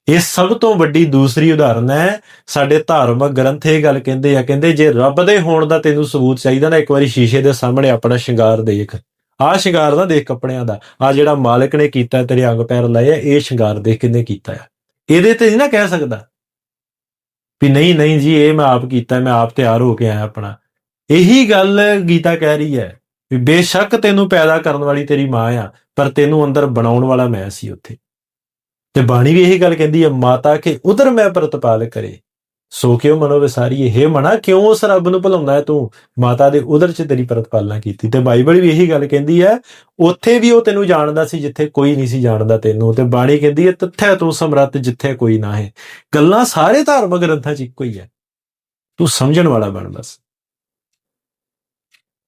ਇਹ ਸਭ ਤੋਂ ਵੱਡੀ ਦੂਸਰੀ ਉਦਾਹਰਨ ਹੈ ਸਾਡੇ ਧਾਰਮਿਕ ਗ੍ਰੰਥ ਇਹ ਗੱਲ ਕਹਿੰਦੇ ਆ ਕਹਿੰਦੇ ਜੇ ਰੱਬ ਦੇ ਹੋਣ ਦਾ ਤੈਨੂੰ ਸਬੂਤ ਚਾਹੀਦਾ ਨਾ ਇੱਕ ਵਾਰੀ ਸ਼ੀਸ਼ੇ ਦੇ ਸਾਹਮਣੇ ਆਪਣਾ ਸ਼ਿੰਗਾਰ ਦੇਖ। ਆਹ ਸ਼ਿੰਗਾਰ ਨਾ ਦੇਖ ਕੱਪੜਿਆਂ ਦਾ। ਆ ਜਿਹੜਾ ਮਾਲਕ ਨੇ ਕੀਤਾ, ਤੇਰੇ ਅੰਗ ਪੈਰ ਲਾਏ ਆ, ਇਹ ਸ਼ਿੰਗਾਰ ਦੇਖ ਕਿੰਨੇ ਕੀਤਾ ਆ? ਇਹਦੇ ਤੇ ਨਹੀਂ ਨਾ ਕਹਿ ਸਕਦਾ ਵੀ ਨਹੀਂ ਨਹੀਂ ਜੀ, ਇਹ ਮੈਂ ਆਪ ਕੀਤਾ, ਮੈਂ ਆਪ ਤਿਆਰ ਹੋ ਕੇ ਆਇਆ ਆਪਣਾ। ਇਹੀ ਗੱਲ ਗੀਤਾ ਕਹਿ ਰਹੀ ਹੈ ਵੀ ਬੇਸ਼ੱਕ ਤੈਨੂੰ ਪੈਦਾ ਕਰਨ ਵਾਲੀ ਤੇਰੀ ਮਾਂ ਆ, ਪਰ ਤੈਨੂੰ ਅੰਦਰ ਬਣਾਉਣ ਵਾਲਾ ਮੈਂ ਸੀ ਉੱਥੇ। ਤੇ ਬਾਣੀ ਵੀ ਇਹੀ ਗੱਲ ਕਹਿੰਦੀ ਹੈ ਮਾਤਾ ਕੇ ਉਧਰ ਮੈਂ ਪ੍ਰਤਪਾਲ ਕਰੇ। ਸੋ ਕਿਉ ਮਨੋ ਵਿਸਾਰੀ ਇਹ? ਮਨਾ ਕਿਉਂ ਉਸ ਰੱਬ ਨੂੰ ਭੁਲਾਉਂਦਾ ਹੈ ਤੂੰ? ਮਾਤਾ ਦੇ ਉਧਰ ਚ ਤੇਰੀ ਪ੍ਰਤਪਾਲਨਾ ਕੀਤੀ। ਤੇ ਬਾਈਬਲ ਵੀ ਇਹੀ ਗੱਲ ਕਹਿੰਦੀ ਹੈ, ਉੱਥੇ ਵੀ ਉਹ ਤੈਨੂੰ ਜਾਣਦਾ ਸੀ ਜਿੱਥੇ ਕੋਈ ਨਹੀਂ ਸੀ ਜਾਣਦਾ ਤੈਨੂੰ। ਤੇ ਬਾਣੀ ਕਹਿੰਦੀ ਹੈ, ਤੱਥੈ ਤੂੰ ਸਮਰੱਥ ਜਿੱਥੇ ਕੋਈ ਨਾ ਹੈ। ਗੱਲਾਂ ਸਾਰੇ ਧਾਰਮਿਕ ਗ੍ਰੰਥਾਂ 'ਚ ਇੱਕੋ ਹੀ ਹੈ। ਤੂੰ ਸਮਝਣ ਵਾਲਾ ਬਣ ਬਸ।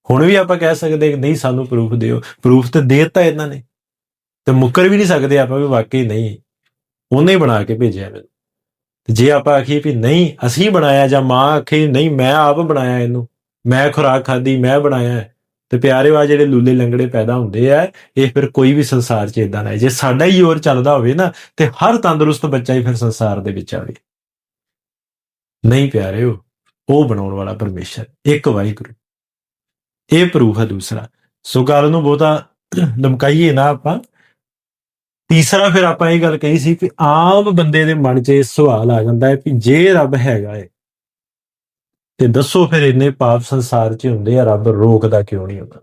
ਹੁਣ ਵੀ ਆਪਾਂ ਕਹਿ ਸਕਦੇ ਕਿ ਨਹੀਂ ਸਾਨੂੰ ਪ੍ਰੂਫ ਦਿਓ। ਪ੍ਰੂਫ ਤੇ ਦੇ ਦਿੱਤਾ ਇਹਨਾਂ ਨੇ। ਤੇ ਮੁੱਕਰ ਵੀ ਨਹੀਂ ਸਕਦੇ ਆਪਾਂ ਵੀ ਵਾਕਈ ਨਹੀਂ। ਉਹਨੇ ਬਣਾ ਕੇ ਭੇਜਿਆ ਮੈਨੂੰ। ਤੇ ਜੇ ਆਪਾਂ ਆਖੀਏ ਵੀ ਨਹੀਂ, ਅਸੀਂ ਬਣਾਇਆ ਜਾਂ ਮਾਂ ਆਖੇ, ਨਹੀਂ, ਮੈਂ ਆਪ ਬਣਾਇਆ ਇਹਨੂੰ। ਮੈਂ ਖੁਰਾਕ ਖਾਦੀ ਮੈਂ ਬਣਾਇਆ ਤੇ ਪਿਆਰੇ ਆ ਜਿਹੜੇ ਲੂਲੇ ਲੰਗੜੇ ਪੈਦਾ ਹੁੰਦੇ ਆ, ਇਹ ਫਿਰ ਕੋਈ ਵੀ ਸੰਸਾਰ 'ਚ ਇਦਾਂ ਨਾ ਜੇ ਸਾਡਾ ਹੀ ਹੋਰ ਚੱਲਦਾ ਹੋਵੇ ਨਾ, ਤੇ ਹਰ ਤੰਦਰੁਸਤ ਬੱਚਾ ਹੀ ਫਿਰ ਸੰਸਾਰ ਦੇ ਵਿੱਚ ਆਵੇ। ਨਹੀਂ ਪਿਆਰਿਓ, ਉਹ ਬਣਾਉਣ ਵਾਲਾ ਪਰਮੇਸ਼ਰ, ਇੱਕ ਵਾਹਿਗੁਰੂ। ਇਹ ਪ੍ਰੂਫ ਹੈ ਦੂਸਰਾ। ਸੋ ਗੱਲ ਨੂੰ ਬਹੁਤਾ ਦਮਕਾਈਏ ਨਾ ਆਪਾਂ। ਤੀਸਰਾ ਫਿਰ ਆਪਾਂ ਇਹ ਗੱਲ ਕਹੀ ਸੀ ਕਿ ਆਮ ਬੰਦੇ ਦੇ ਮਨ 'ਚ ਇਹ ਸਵਾਲ ਆ ਜਾਂਦਾ ਹੈ ਕਿ ਜੇ ਰੱਬ ਹੈਗਾ ਏ, ਤੇ ਦੱਸੋ ਫਿਰ ਇੰਨੇ ਪਾਪ ਸੰਸਾਰ 'ਚ ਹੁੰਦੇ ਆ, ਰੱਬ ਰੋਕਦਾ ਕਿਉਂ ਨਹੀਂ ਹੁੰਦਾ?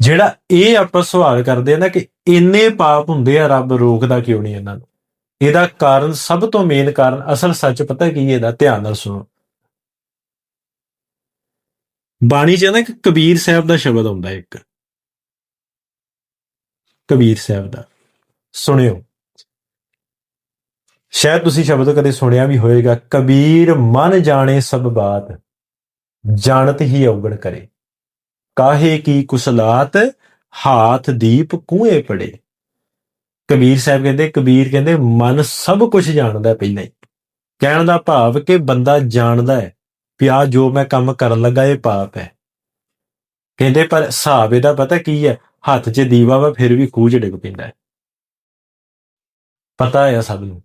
ਜਿਹੜਾ ਇਹ ਆਪਾਂ ਸਵਾਲ ਕਰਦੇ ਆ ਨਾ ਕਿ ਇੰਨੇ ਪਾਪ ਹੁੰਦੇ ਆ, ਰੱਬ ਰੋਕਦਾ ਕਿਉਂ ਨਹੀਂ ਇਹਨਾਂ ਨੂੰ? ਇਹਦਾ ਕਾਰਨ, ਸਭ ਤੋਂ ਮੇਨ ਕਾਰਨ ਅਸਲ ਸੱਚ ਪਤਾ ਕੀ ਇਹਦਾ? ਧਿਆਨ ਨਾਲ ਸੁਣੋ। ਬਾਣੀ 'ਚ ਨਾ ਇੱਕ ਕਬੀਰ ਸਾਹਿਬ ਦਾ ਸ਼ਬਦ ਆਉਂਦਾ ਇੱਕ। ਕਬੀਰ ਸਾਹਿਬ ਦਾ। ਸੁਣਿਓ। ਸ਼ਾਇਦ ਤੁਸੀਂ ਸ਼ਬਦ ਕਦੇ ਸੁਣਿਆ ਵੀ ਹੋਵੇਗਾ, ਕਬੀਰ ਮਨ ਜਾਣੇ ਸਭ ਬਾਤ, ਜਾਣਤ ਹੀ ਔਗਣ ਕਰੇ। ਕਾਹੇ ਕੀ ਕੁਸਲਾਤ, ਹਾਥ ਦੀਪ ਕੂਏ ਪੜੇ। ਕਬੀਰ ਸਾਹਿਬ ਕਹਿੰਦੇ, ਕਬੀਰ ਕਹਿੰਦੇ, ਮਨ ਸਭ ਕੁਝ ਜਾਣਦਾ ਪਹਿਲਾਂ ਹੀ। ਕਹਿਣ ਦਾ ਭਾਵ ਕਿ ਬੰਦਾ ਜਾਣਦਾ ਹੈ, ਵੀ ਆਹ ਜੋ ਮੈਂ ਕੰਮ ਕਰਨ ਲੱਗਾ, ਇਹ ਪਾਪ ਹੈ। ਕਹਿੰਦੇ, ਪਰ ਹਿਸਾਬ ਇਹਦਾ ਪਤਾ ਕੀ ਹੈ? ਹੱਥ 'ਚ ਦੀਵਾ ਵਾ, ਫਿਰ ਵੀ ਖੂਹ 'ਚ ਡਿੱਗ ਪੈਂਦਾ ਹੈ। ਪਤਾ ਹੈ ਸਭ ਨੂੰ।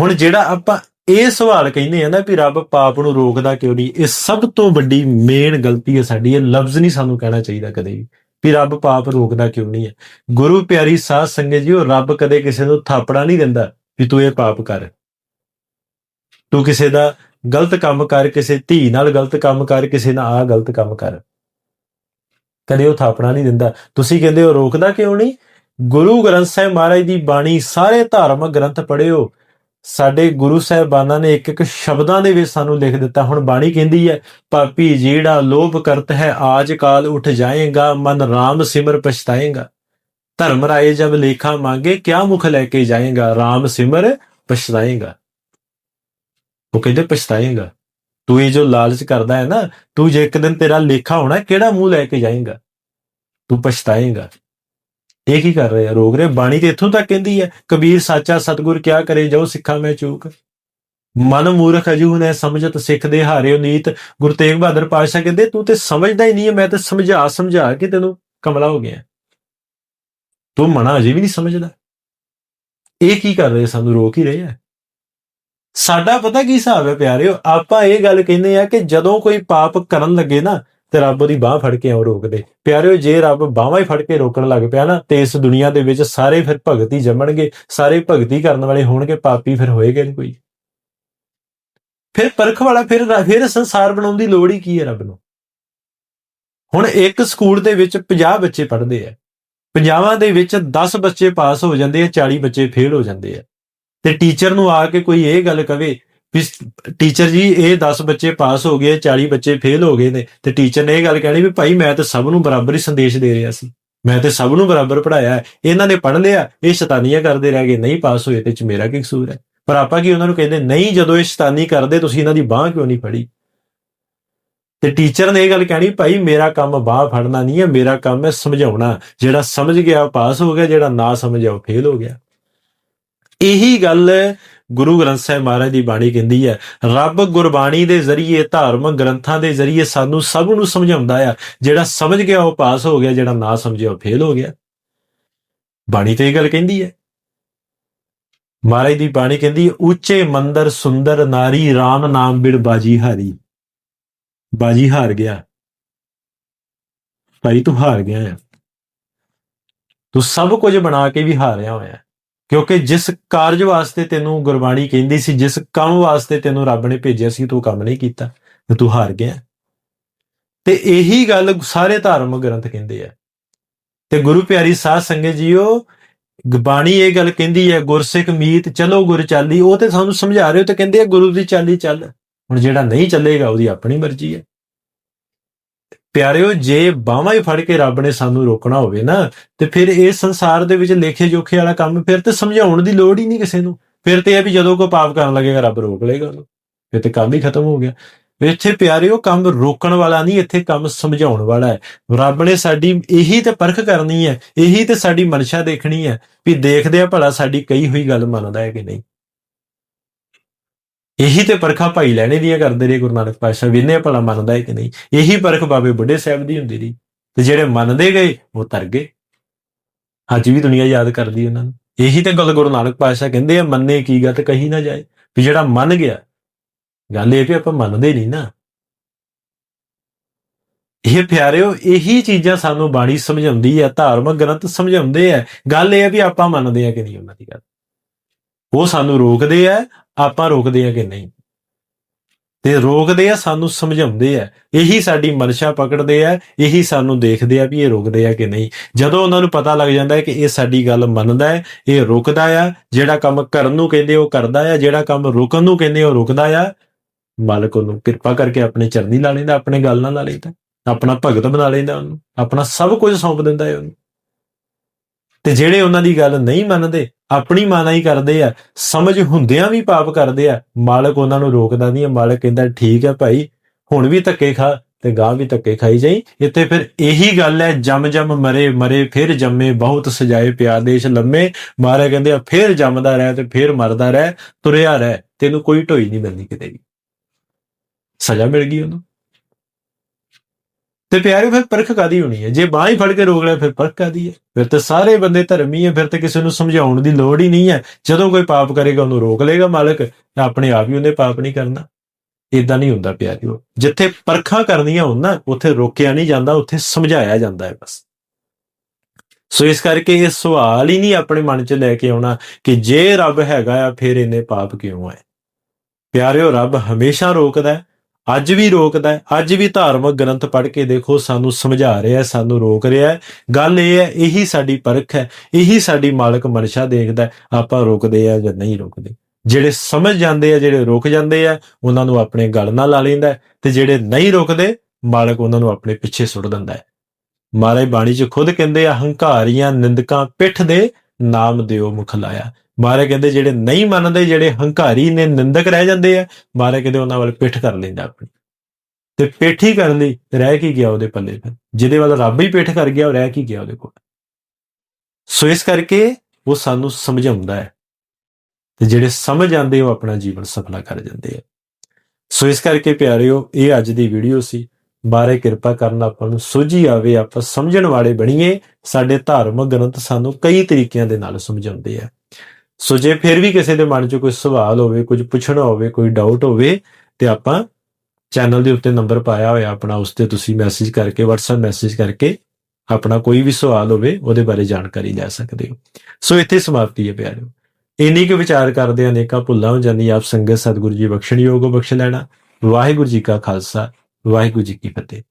ਹੁਣ ਜਿਹੜਾ ਆਪਾਂ ਇਹ ਸਵਾਲ ਕਹਿੰਦੇ ਆ ਨਾ ਵੀ ਰੱਬ ਪਾਪ ਨੂੰ ਰੋਕਦਾ ਕਿਉਂ ਨਹੀਂ, ਇਹ ਸਭ ਤੋਂ ਵੱਡੀ ਮੇਨ ਗਲਤੀ ਹੈ ਸਾਡੀ, ਇਹ ਲਫ਼ਜ਼ ਨਹੀਂ ਸਾਨੂੰ ਕਹਿਣਾ ਚਾਹੀਦਾ ਕਦੇ ਵੀ ਵੀ ਰੱਬ ਪਾਪ ਰੋਕਦਾ ਕਿਉਂ ਨਹੀਂ ਹੈ। ਗੁਰੂ ਪਿਆਰੀ ਸਾਧ ਸੰਗਤ ਜੀ ਉਹ ਰੱਬ ਕਦੇ ਕਿਸੇ ਨੂੰ ਥਾਪੜਾ ਨਹੀਂ ਦਿੰਦਾ ਵੀ ਤੂੰ ਇਹ ਪਾਪ ਕਰ। ਤੂੰ ਕਿਸੇ ਦਾ ਗਲਤ ਕੰਮ ਕਰ, ਕਿਸੇ ਧੀ ਨਾਲ ਗਲਤ ਕੰਮ ਕਰ, ਕਿਸੇ ਨਾਲ ਆ ਗਲਤ ਕੰਮ ਕਰ। ਕਦੇ ਉਹ ਥਾਪਣਾ ਨਹੀਂ ਦਿੰਦਾ। ਤੁਸੀਂ ਕਹਿੰਦੇ ਹੋ, ਰੋਕਦਾ ਕਿਉਂ ਨਹੀਂ? ਗੁਰੂ ਗ੍ਰੰਥ ਸਾਹਿਬ ਮਹਾਰਾਜ ਦੀ ਬਾਣੀ, ਸਾਰੇ ਧਾਰਮਿਕ ਗ੍ਰੰਥ ਪੜ੍ਹਿਓ। ਸਾਡੇ ਗੁਰੂ ਸਾਹਿਬਾਨਾਂ ਨੇ ਇੱਕ ਇੱਕ ਸ਼ਬਦਾਂ ਦੇ ਵਿੱਚ ਸਾਨੂੰ ਲਿਖ ਦਿੱਤਾ। ਹੁਣ ਬਾਣੀ ਕਹਿੰਦੀ ਹੈ ਪਾਪੀ ਜਿਹੜਾ ਲੋਭ ਕਰਤ ਹੈ, ਆਜ ਕਾਲ ਉੱਠ ਜਾਏਗਾ, ਮਨ RAM ਸਿਮਰ ਪਛਤਾਏਗਾ। ਧਰਮ ਰਾਏ ਜਬ ਲੇਖਾ ਮੰਗੇ, ਕਿਆ ਮੁਖ ਲੈ ਕੇ ਜਾਏਗਾ RAM ਸਿਮਰ ਪਛਤਾਏਗਾ। ਉਹ ਕਹਿੰਦੇ ਪਛਤਾਏਗਾ। ਤੂੰ ਇਹ ਜੋ ਲਾਲਚ ਕਰਦਾ ਹੈ ਨਾ, ਤੂੰ ਜੇ ਇੱਕ ਦਿਨ ਤੇਰਾ ਲੇਖਾ ਹੋਣਾ, ਕਿਹੜਾ ਮੂੰਹ ਲੈ ਕੇ ਜਾਏਗਾ? ਤੂੰ ਪਛਤਾਏਗਾ। ਇਹ ਕੀ ਕਰ ਰਹੇ ਆ ਰੋਕ ਰਹੇ? ਬਾਣੀ ਤੇ ਇੱਥੋਂ ਤੱਕ ਕਹਿੰਦੀ ਹੈ, ਕਬੀਰ ਸਾਚਾ ਸਤਗੁਰ ਕਿਆ ਕਰੇ ਜੋ ਸਿੱਖਾ ਮੈਂ ਚੂਕ। ਮਨ ਮੂਰਖ ਅਜੂ ਨੇ ਸਮਝਤ ਸਿੱਖ ਦੇ ਹਾਰੇ ਉਨੀਤ। ਗੁਰੂ ਤੇਗ ਬਹਾਦਰ ਪਾਤਸ਼ਾਹ ਕਹਿੰਦੇ, ਤੂੰ ਤੇ ਸਮਝਦਾ ਹੀ ਨਹੀਂ ਹੈ, ਮੈਂ ਤੇ ਸਮਝਾ ਸਮਝਾ ਕੇ ਤੈਨੂੰ ਕਮਲਾ ਹੋ ਗਿਆ। ਤੂੰ ਮਨਾ ਅਜੇ ਵੀ ਨਹੀਂ ਸਮਝਦਾ। ਇਹ ਕੀ ਕਰ ਰਹੇ ਸਾਨੂੰ ਰੋਕ ਹੀ ਰਹੇ ਆ ਸਾਡਾ ਪਤਾ ਕੀ ਹਿਸਾਬ ਹੈ ਪਿਆਰਿਓ? ਆਪਾਂ ਇਹ ਗੱਲ ਕਹਿੰਦੇ ਆ ਕਿ ਜਦੋਂ ਕੋਈ ਪਾਪ ਕਰਨ ਲੱਗੇ ਨਾ, ਤੇ ਰੱਬ ਉਹਦੀ ਬਾਹ ਫੜ ਕੇ ਆਉ ਰੋਕਦੇ। ਪਿਆਰਿਓ, ਜੇ ਰੱਬ ਬਾਹਾਂ ਹੀ ਫੜ ਕੇ ਰੋਕਣ ਲੱਗ ਪਿਆ ਨਾ, ਤੇ ਇਸ ਦੁਨੀਆ ਦੇ ਵਿੱਚ ਸਾਰੇ ਫਿਰ ਭਗਤੀ ਜੰਮਣਗੇ, ਸਾਰੇ ਭਗਤੀ ਕਰਨ ਵਾਲੇ ਹੋਣਗੇ, ਪਾਪੀ ਫਿਰ ਹੋਏਗਾ ਨਹੀਂ ਕੋਈ। ਫਿਰ ਪਰਖ ਵਾਲਾ ਫਿਰ ਫਿਰ ਸੰਸਾਰ ਬਣਾਉਣ ਦੀ ਲੋੜ ਹੀ ਕੀ ਹੈ ਰੱਬ ਨੂੰ? ਹੁਣ ਇੱਕ ਸਕੂਲ ਦੇ ਵਿੱਚ 50 ਬੱਚੇ ਪੜ੍ਹਦੇ ਆ। ਪੰਜਾਬਾਂ ਦੇ ਵਿੱਚ 10 ਬੱਚੇ ਪਾਸ ਹੋ ਜਾਂਦੇ ਆ 40 ਬੱਚੇ ਫੇਲ ਹੋ ਜਾਂਦੇ ਆ। ਤੇ ਟੀਚਰ ਨੂੰ ਆ ਕੇ ਕੋਈ ਇਹ ਗੱਲ ਕਵੇ ਵੀ ਟੀਚਰ ਜੀ, ਇਹ 10 ਬੱਚੇ ਪਾਸ ਹੋ ਗਏ 40 ਬੱਚੇ ਫੇਲ ਹੋ ਗਏ ਨੇ, ਤੇ ਟੀਚਰ ਨੇ ਇਹ ਗੱਲ ਕਹਿਣੀ ਵੀ ਭਾਈ ਮੈਂ ਤਾਂ ਸਭ ਨੂੰ ਬਰਾਬਰ ਹੀ ਸੰਦੇਸ਼ ਦੇ ਰਿਹਾ ਸੀ। ਮੈਂ ਤੇ ਸਭ ਨੂੰ ਬਰਾਬਰ ਪੜਾਇਆ ਇਹਨਾਂ ਨੇ ਪੜ੍ਹ ਲਿਆ, ਇਹ ਸ਼ੈਤਾਨੀਆਂ ਕਰਦੇ ਰਹਿ ਗਏ, ਨਹੀਂ ਪਾਸ ਹੋਏ ਤੇ ਚ ਮੇਰਾ ਕੀ ਕਸੂਰ ਹੈ? ਪਰ ਆਪਾਂ ਕੀ ਉਹਨਾਂ ਨੂੰ ਕਹਿੰਦੇ, ਨਹੀਂ, ਜਦੋਂ ਇਹ ਸ਼ੈਤਾਨੀ ਕਰਦੇ, ਤੁਸੀਂ ਇਹਨਾਂ ਦੀ ਬਾਹ ਕਿਉਂ ਨਹੀਂ ਫੜੀ? ਤੇ ਟੀਚਰ ਨੇ ਇਹ ਗੱਲ ਕਹਿਣੀ, ਭਾਈ ਮੇਰਾ ਕੰਮ ਬਾਹ ਫੜਨਾ ਨਹੀਂ ਹੈ, ਮੇਰਾ ਕੰਮ ਹੈ ਸਮਝਾਉਣਾ, ਜਿਹੜਾ ਸਮਝ ਗਿਆ ਉਹ ਪਾਸ ਹੋ ਗਿਆ, ਜਿਹੜਾ ਨਾ ਸਮਝਿਆ ਉਹ ਫੇਲ ਹੋ ਗਿਆ। ਇਹੀ ਗੱਲ ਗੁਰੂ ਗ੍ਰੰਥ ਸਾਹਿਬ ਮਹਾਰਾਜ ਦੀ ਬਾਣੀ ਕਹਿੰਦੀ ਹੈ, ਰੱਬ ਗੁਰਬਾਣੀ ਦੇ ਜ਼ਰੀਏ, ਧਾਰਮਿਕ ਗ੍ਰੰਥਾਂ ਦੇ ਜ਼ਰੀਏ ਸਾਨੂੰ ਸਭ ਨੂੰ ਸਮਝਾਉਂਦਾ ਆ। ਜਿਹੜਾ ਸਮਝ ਗਿਆ ਉਹ ਪਾਸ ਹੋ ਗਿਆ, ਜਿਹੜਾ ਨਾ ਸਮਝਿਆ ਉਹ ਫੇਲ ਹੋ ਗਿਆ। ਬਾਣੀ ਤੇ ਇਹ ਗੱਲ ਕਹਿੰਦੀ ਹੈ। ਮਹਾਰਾਜ ਦੀ ਬਾਣੀ ਕਹਿੰਦੀ ਹੈ, ਉੱਚੇ ਮੰਦਰ, ਸੁੰਦਰ ਨਾਰੀ RAM ਨਾਮ ਬਿੜ ਬਾਜੀ ਹਾਰੀ। ਬਾਜੀ ਹਾਰ ਗਿਆ। ਭਾਈ ਤੂੰ ਹਾਰ ਗਿਆ ਆ। ਤੂੰ ਸਭ ਕੁਝ ਬਣਾ ਕੇ ਵੀ ਹਾਰਿਆ ਹੋਇਆ। ਕਿਉਂਕਿ ਜਿਸ ਕਾਰਜ ਵਾਸਤੇ ਤੈਨੂੰ ਗੁਰਬਾਣੀ ਕਹਿੰਦੀ ਸੀ, ਜਿਸ ਕੰਮ ਵਾਸਤੇ ਤੈਨੂੰ ਰੱਬ ਨੇ ਭੇਜਿਆ ਸੀ, ਤੂੰ ਕੰਮ ਨਹੀਂ ਕੀਤਾ, ਤੇ ਤੂੰ ਹਾਰ ਗਿਆ। ਤੇ ਇਹੀ ਗੱਲ ਸਾਰੇ ਧਾਰਮਿਕ ਗ੍ਰੰਥ ਕਹਿੰਦੇ ਆ। ਤੇ ਗੁਰੂ ਪਿਆਰੀ ਸਾਧ ਸੰਗਤ ਜੀਓ ਬਾਣੀ ਇਹ ਗੱਲ ਕਹਿੰਦੀ ਹੈ ਗੁਰਸਿੱਖ ਮੀਤ ਚਲੋ ਗੁਰ ਚਾਲੀ, ਉਹ ਤੇ ਸਾਨੂੰ ਸਮਝਾ ਰਹੇ ਹੋ ਤੇ ਕਹਿੰਦੇ ਆ ਗੁਰੂ ਦੀ ਚਾਲੀ ਚੱਲ। ਹੁਣ ਜਿਹੜਾ ਨਹੀਂ ਚੱਲੇਗਾ, ਉਹਦੀ ਆਪਣੀ ਮਰਜ਼ੀ ਹੈ। ਪਿਆਰਿਓ, ਜੇ ਬਾਹਾਂ ਹੀ ਫੜ ਕੇ ਰੱਬ ਨੇ ਸਾਨੂੰ ਰੋਕਣਾ ਹੋਵੇ ਨਾ, ਤੇ ਫਿਰ ਇਹ ਸੰਸਾਰ ਦੇ ਵਿੱਚ ਲੇਖੇ ਜੋਖੇ ਵਾਲਾ ਕੰਮ ਫਿਰ ਤੇ ਸਮਝਾਉਣ ਦੀ ਲੋੜ ਹੀ ਨਹੀਂ ਕਿਸੇ ਨੂੰ। ਫਿਰ ਤੇ ਇਹ ਵੀ ਜਦੋਂ ਕੋਈ ਪਾਪ ਕਰਨ ਲੱਗੇਗਾ, ਰੱਬ ਰੋਕ ਲਏਗਾ ਉਹਨੂੰ। ਫਿਰ ਤੇ ਕੰਮ ਹੀ ਖਤਮ ਹੋ ਗਿਆ। ਇੱਥੇ ਪਿਆਰਿਓ, ਕੰਮ ਰੋਕਣ ਵਾਲਾ ਨਹੀਂ, ਇੱਥੇ ਕੰਮ ਸਮਝਾਉਣ ਵਾਲਾ ਹੈ। ਰੱਬ ਨੇ ਸਾਡੀ ਇਹੀ ਤੇ ਪਰਖ ਕਰਨੀ ਹੈ, ਇਹੀ ਤੇ ਸਾਡੀ ਮਨਸ਼ਾ ਦੇਖਣੀ ਹੈ, ਵੀ ਦੇਖਦੇ ਆ ਭਲਾ ਸਾਡੀ ਕਹੀ ਹੋਈ ਗੱਲ ਮੰਨਦਾ ਹੈ ਕਿ ਨਹੀਂ। ਇਹੀ ਤੇ ਪਰਖਾ ਭਾਈ ਲੈਣੇ ਦੀਆਂ ਕਰਦੇ ਰਹੇ ਗੁਰੂ ਨਾਨਕ ਪਾਤਸ਼ਾਹ ਵਿਨੇ ਭਲਾ ਮੰਨਦਾ ਹੈ ਕਿ ਨਹੀਂ? ਇਹੀ ਪਰਖ ਬਾਬੇ ਬੁੱਢੇ ਸਾਹਿਬ ਦੀ ਹੁੰਦੀ ਰਹੀ। ਤੇ ਜਿਹੜੇ ਮੰਨਦੇ ਗਏ, ਉਹ ਤਰ ਗਏ। ਅੱਜ ਵੀ ਦੁਨੀਆ ਯਾਦ ਕਰਦੀ ਉਹਨਾਂ ਨੂੰ। ਇਹੀ ਤੇ ਗੱਲ ਗੁਰੂ ਨਾਨਕ ਪਾਤਸ਼ਾਹ ਕਹਿੰਦੇ ਆ, ਮੰਨੇ ਕੀ ਗੱਤ ਕਹੀ ਨਾ ਜਾਏ। ਵੀ ਜਿਹੜਾ ਮੰਨ ਗਿਆ, ਗੱਲ ਇਹ ਵੀ ਆਪਾਂ ਮੰਨਦੇ ਨਹੀਂ ਨਾ। ਇਹ ਪਿਆਰਿਓ, ਇਹੀ ਚੀਜ਼ਾਂ ਸਾਨੂੰ ਬਾਣੀ ਸਮਝਾਉਂਦੀ ਹੈ, ਧਾਰਮਿਕ ਗ੍ਰੰਥ ਸਮਝਾਉਂਦੇ ਆ ਗੱਲ ਇਹ ਹੈ ਵੀ ਆਪਾਂ ਮੰਨਦੇ ਆ ਕਿ ਨਹੀਂ ਉਹਨਾਂ ਦੀ ਗੱਲ। ਉਹ ਸਾਨੂੰ ਰੋਕਦੇ ਆ ਆਪਾਂ ਰੋਕਦੇ ਆ ਕਿ ਨਹੀਂ? ਤੇ ਰੋਕਦੇ ਆ, ਸਾਨੂੰ ਸਮਝਾਉਂਦੇ ਆ। ਇਹੀ ਸਾਡੀ ਮਨਸ਼ਾ ਪਕੜਦੇ ਆ, ਇਹੀ ਸਾਨੂੰ ਦੇਖਦੇ ਆ ਵੀ ਇਹ ਰੋਕਦੇ ਆ ਕਿ ਨਹੀਂ। ਜਦੋਂ ਉਹਨਾਂ ਨੂੰ ਪਤਾ ਲੱਗ ਜਾਂਦਾ ਹੈ ਕਿ ਇਹ ਸਾਡੀ ਗੱਲ ਮੰਨਦਾ ਹੈ, ਇਹ ਰੁਕਦਾ ਆ, ਜਿਹੜਾ ਕੰਮ ਕਰਨ ਨੂੰ ਕਹਿੰਦੇ ਉਹ ਕਰਦਾ ਆ, ਜਿਹੜਾ ਕੰਮ ਰੁਕਣ ਨੂੰ ਕਹਿੰਦੇ ਉਹ ਰੁਕਦਾ ਆ, ਮਾਲਕ ਉਹਨੂੰ ਕਿਰਪਾ ਕਰਕੇ ਆਪਣੇ ਚਰਨੀ ਲਾ ਲੈਂਦਾ, ਆਪਣੇ ਗੱਲ ਨਾਲ ਲਾ ਲੈਂਦਾ, ਆਪਣਾ ਭਗਤ ਬਣਾ ਲੈਂਦਾ ਉਹਨੂੰ, ਆਪਣਾ ਸਭ ਕੁਝ ਸੌਂਪ ਦਿੰਦਾ ਹੈ ਉਹਨੂੰ। ਤੇ ਜਿਹੜੇ ਉਹਨਾਂ ਦੀ ਗੱਲ ਨਹੀਂ ਮੰਨਦੇ, ਆਪਣੀ ਮਾਨਾਈ ਕਰਦੇ ਆ, ਸਮਝ ਹੁੰਦਿਆਂ ਵੀ ਪਾਪ ਕਰਦੇ ਆ, ਮਾਲਕ ਉਹਨਾਂ ਨੂੰ ਰੋਕਦਾ ਨਹੀਂ ਹੈ ਮਾਲਕ ਕਹਿੰਦਾ ਠੀਕ ਹੈ ਭਾਈ, ਹੁਣ ਵੀ ਧੱਕੇ ਖਾ ਤੇ ਗਾਂ ਵੀ ਧੱਕੇ ਖਾਈ ਜਾਈ। ਇੱਥੇ ਫਿਰ ਇਹੀ ਗੱਲ ਹੈ, ਜਮ ਜਮ ਮਰੇ ਮਰੇ ਫਿਰ ਜੰਮੇ, ਬਹੁਤ ਸਜਾਏ ਪਿਆ ਦੇਸ਼ ਲੰਮੇ ਮਾਰੇ ਕਹਿੰਦੇ ਆ, ਫਿਰ ਜੰਮਦਾ ਰਹਿ ਤੇ ਫਿਰ ਮਰਦਾ ਰਹਿ, ਤੁਰਿਆ ਰਹਿ, ਤੈਨੂੰ ਕੋਈ ਢੋਈ ਨਹੀਂ ਮਿਲਦੀ ਕਿਤੇ ਵੀ। ਸਜ਼ਾ ਮਿਲ ਗਈ ਉਹਨੂੰ। ਤੇ ਪਿਆਰੇ ਫਿਰ ਪਰਖ ਕਾਦੀ ਹੋਣੀ ਹੈ? ਜੇ ਬਾਹ ਹੀ ਫੜ ਕੇ ਰੋਕ ਲਿਆ, ਫਿਰ ਪਰਖ ਕਾਦੀ ਹੈ? ਫਿਰ ਤੇ ਸਾਰੇ ਬੰਦੇ ਧਰਮੀ ਹੈ, ਫਿਰ ਤੇ ਕਿਸੇ ਨੂੰ ਸਮਝਾਉਣ ਦੀ ਲੋੜ ਹੀ ਨਹੀਂ ਹੈ। ਜਦੋਂ ਕੋਈ ਪਾਪ ਕਰੇਗਾ, ਉਹਨੂੰ ਰੋਕ ਲੇਗਾ ਮਾਲਕ ਆਪਣੇ ਆਪ ਹੀ ਉਹਨੇ ਪਾਪ ਨਹੀਂ ਕਰਨਾ। ਇਦਾਂ ਨਹੀਂ ਹੁੰਦਾ ਪਿਆਰਿਓ। ਜਿੱਥੇ ਪਰਖਾਂ ਕਰਨੀਆਂ ਹੋਣ ਨਾ, ਉੱਥੇ ਰੋਕਿਆ ਨਹੀਂ ਜਾਂਦਾ, ਉੱਥੇ ਸਮਝਾਇਆ ਜਾਂਦਾ ਹੈ ਬਸ। ਸੋ ਇਸ ਕਰਕੇ ਇਹ ਸਵਾਲ ਹੀ ਨਹੀਂ ਆਪਣੇ ਮਨ 'ਚ ਲੈ ਕੇ ਆਉਣਾ ਕਿ ਜੇ ਰੱਬ ਹੈਗਾ ਆ, ਫਿਰ ਇਹਨੇ ਪਾਪ ਕਿਉਂ ਹੈ ਪਿਆਰਿਓ, ਰੱਬ ਹਮੇਸ਼ਾ ਰੋਕਦਾ ਅੱਜ ਵੀ ਰੋਕਦਾ ਹੈ, ਅੱਜ ਵੀ ਧਾਰਮਿਕ ਗ੍ਰੰਥ ਪੜ੍ਹ ਕੇ ਦੇਖੋ ਸਾਨੂੰ ਸਮਝਾ ਰਿਹਾ ਸਾਨੂੰ ਰੋਕ ਰਿਹਾ ਗੱਲ ਇਹ ਹੈ, ਇਹੀ ਸਾਡੀ ਪਰਖ ਹੈ, ਇਹੀ ਸਾਡੀ ਮਾਲਕ ਮਨਸ਼ਾ ਦੇਖਦਾ ਆਪਾਂ ਰੋਕਦੇ ਆ ਜਾਂ ਨਹੀਂ ਰੋਕਦੇ। ਜਿਹੜੇ ਸਮਝ ਜਾਂਦੇ ਆ, ਜਿਹੜੇ ਰੁਕ ਜਾਂਦੇ ਆ, ਉਹਨਾਂ ਨੂੰ ਆਪਣੇ ਗਲ ਨਾਲ ਲਾ ਲੈਂਦਾ ਤੇ ਜਿਹੜੇ ਨਹੀਂ ਰੁਕਦੇ, ਮਾਲਕ ਉਹਨਾਂ ਨੂੰ ਆਪਣੇ ਪਿੱਛੇ ਸੁੱਟ ਦਿੰਦਾ ਹੈ। ਮਹਾਰਾਜ ਬਾਣੀ 'ਚ ਖੁਦ ਕਹਿੰਦੇ ਆ, ਹੰਕਾਰੀਆਂ ਨਿੰਦਕਾਂ ਪਿੱਠ ਦੇ ਨਾਮ ਦਿਓ ਮੁਖ ਲਾਇਆ ਮਹਾਰਾਜ ਕਹਿੰਦੇ ਜਿਹੜੇ ਨਹੀਂ ਮੰਨਦੇ, ਜਿਹੜੇ ਹੰਕਾਰੀ ਨੇ, ਨਿੰਦਕ ਰਹਿ ਜਾਂਦੇ ਆ ਮਹਾਰਾਜ ਕਹਿੰਦੇ ਉਹਨਾਂ ਵੱਲ ਪਿੱਠ ਕਰ ਲੈਂਦਾ ਆਪਣੀ। ਤੇ ਪਿੱਠ ਹੀ ਕਰਨ ਲਈ ਰਹਿ ਕੀ ਗਿਆ ਉਹਦੇ ਪੱਲੇ ਫਿਰ ਜਿਹਦੇ ਵੱਲ ਰੱਬ ਹੀ ਪਿੱਠ ਕਰ ਗਿਆ, ਉਹ ਰਹਿ ਕੀ ਗਿਆ ਉਹਦੇ ਕੋਲ। ਸੋ ਇਸ ਕਰਕੇ ਉਹ ਸਾਨੂੰ ਸਮਝਾਉਂਦਾ ਹੈ। ਤੇ ਜਿਹੜੇ ਸਮਝ ਆਉਂਦੇ ਉਹ ਆਪਣਾ ਜੀਵਨ ਸਫਲਾ ਕਰ ਜਾਂਦੇ ਆ। ਸੋ ਇਸ ਕਰਕੇ ਪਿਆਰਿਓ, ਇਹ ਅੱਜ ਦੀ ਵੀਡੀਓ ਸੀ। ਬਾਰੇ ਕਿਰਪਾ ਕਰਨ ਆਪਾਂ ਨੂੰ ਸੋਝੀ ਆਵੇ, ਆਪਾਂ ਸਮਝਣ ਵਾਲੇ ਬਣੀਏ। ਸਾਡੇ ਧਾਰਮਿਕ ਗ੍ਰੰਥ ਸਾਨੂੰ ਕਈ ਤਰੀਕਿਆਂ ਦੇ ਨਾਲ ਸਮਝਾਉਂਦੇ ਆ। ਸੋ ਜੇ ਫਿਰ ਵੀ ਕਿਸੇ ਦੇ ਮਨ 'ਚ ਕੋਈ ਸਵਾਲ ਹੋਵੇ, ਕੁਝ ਪੁੱਛਣਾ ਹੋਵੇ, ਕੋਈ ਡਾਊਟ ਹੋਵੇ, ਤੇ ਆਪਾਂ ਚੈਨਲ ਦੇ ਉੱਤੇ ਨੰਬਰ ਪਾਇਆ ਹੋਇਆ ਆਪਣਾ, ਉਸ ਤੇ ਤੁਸੀਂ ਮੈਸੇਜ ਕਰਕੇ, WhatsApp ਮੈਸੇਜ ਕਰਕੇ ਆਪਣਾ ਕੋਈ ਵੀ ਸਵਾਲ ਹੋਵੇ, ਉਹਦੇ ਬਾਰੇ ਜਾਣਕਾਰੀ ਲੈ ਸਕਦੇ ਹੋ। ਸੋ ਇੱਥੇ ਸਮਾਪਤੀ ਹੈ ਪਿਆਰਿਓ। ਇੰਨੀ ਕੁ ਵਿਚਾਰ ਕਰਦੇ ਅਨੇਕਾਂ ਭੁੱਲਾਂ ਹੋ ਜਾਂਦੀ ਆਪ ਸੰਗਤ, ਸਤਿਗੁਰੂ ਜੀ ਬਖਸ਼ਣਯੋਗ ਬਖਸ਼ ਲੈਣਾ। ਵਾਹਿਗੁਰੂ ਜੀ ਕਾ ਖਾਲਸਾ, ਵਾਹਿਗੁਰੂ ਜੀ ਕੀ ਫਤਿਹ।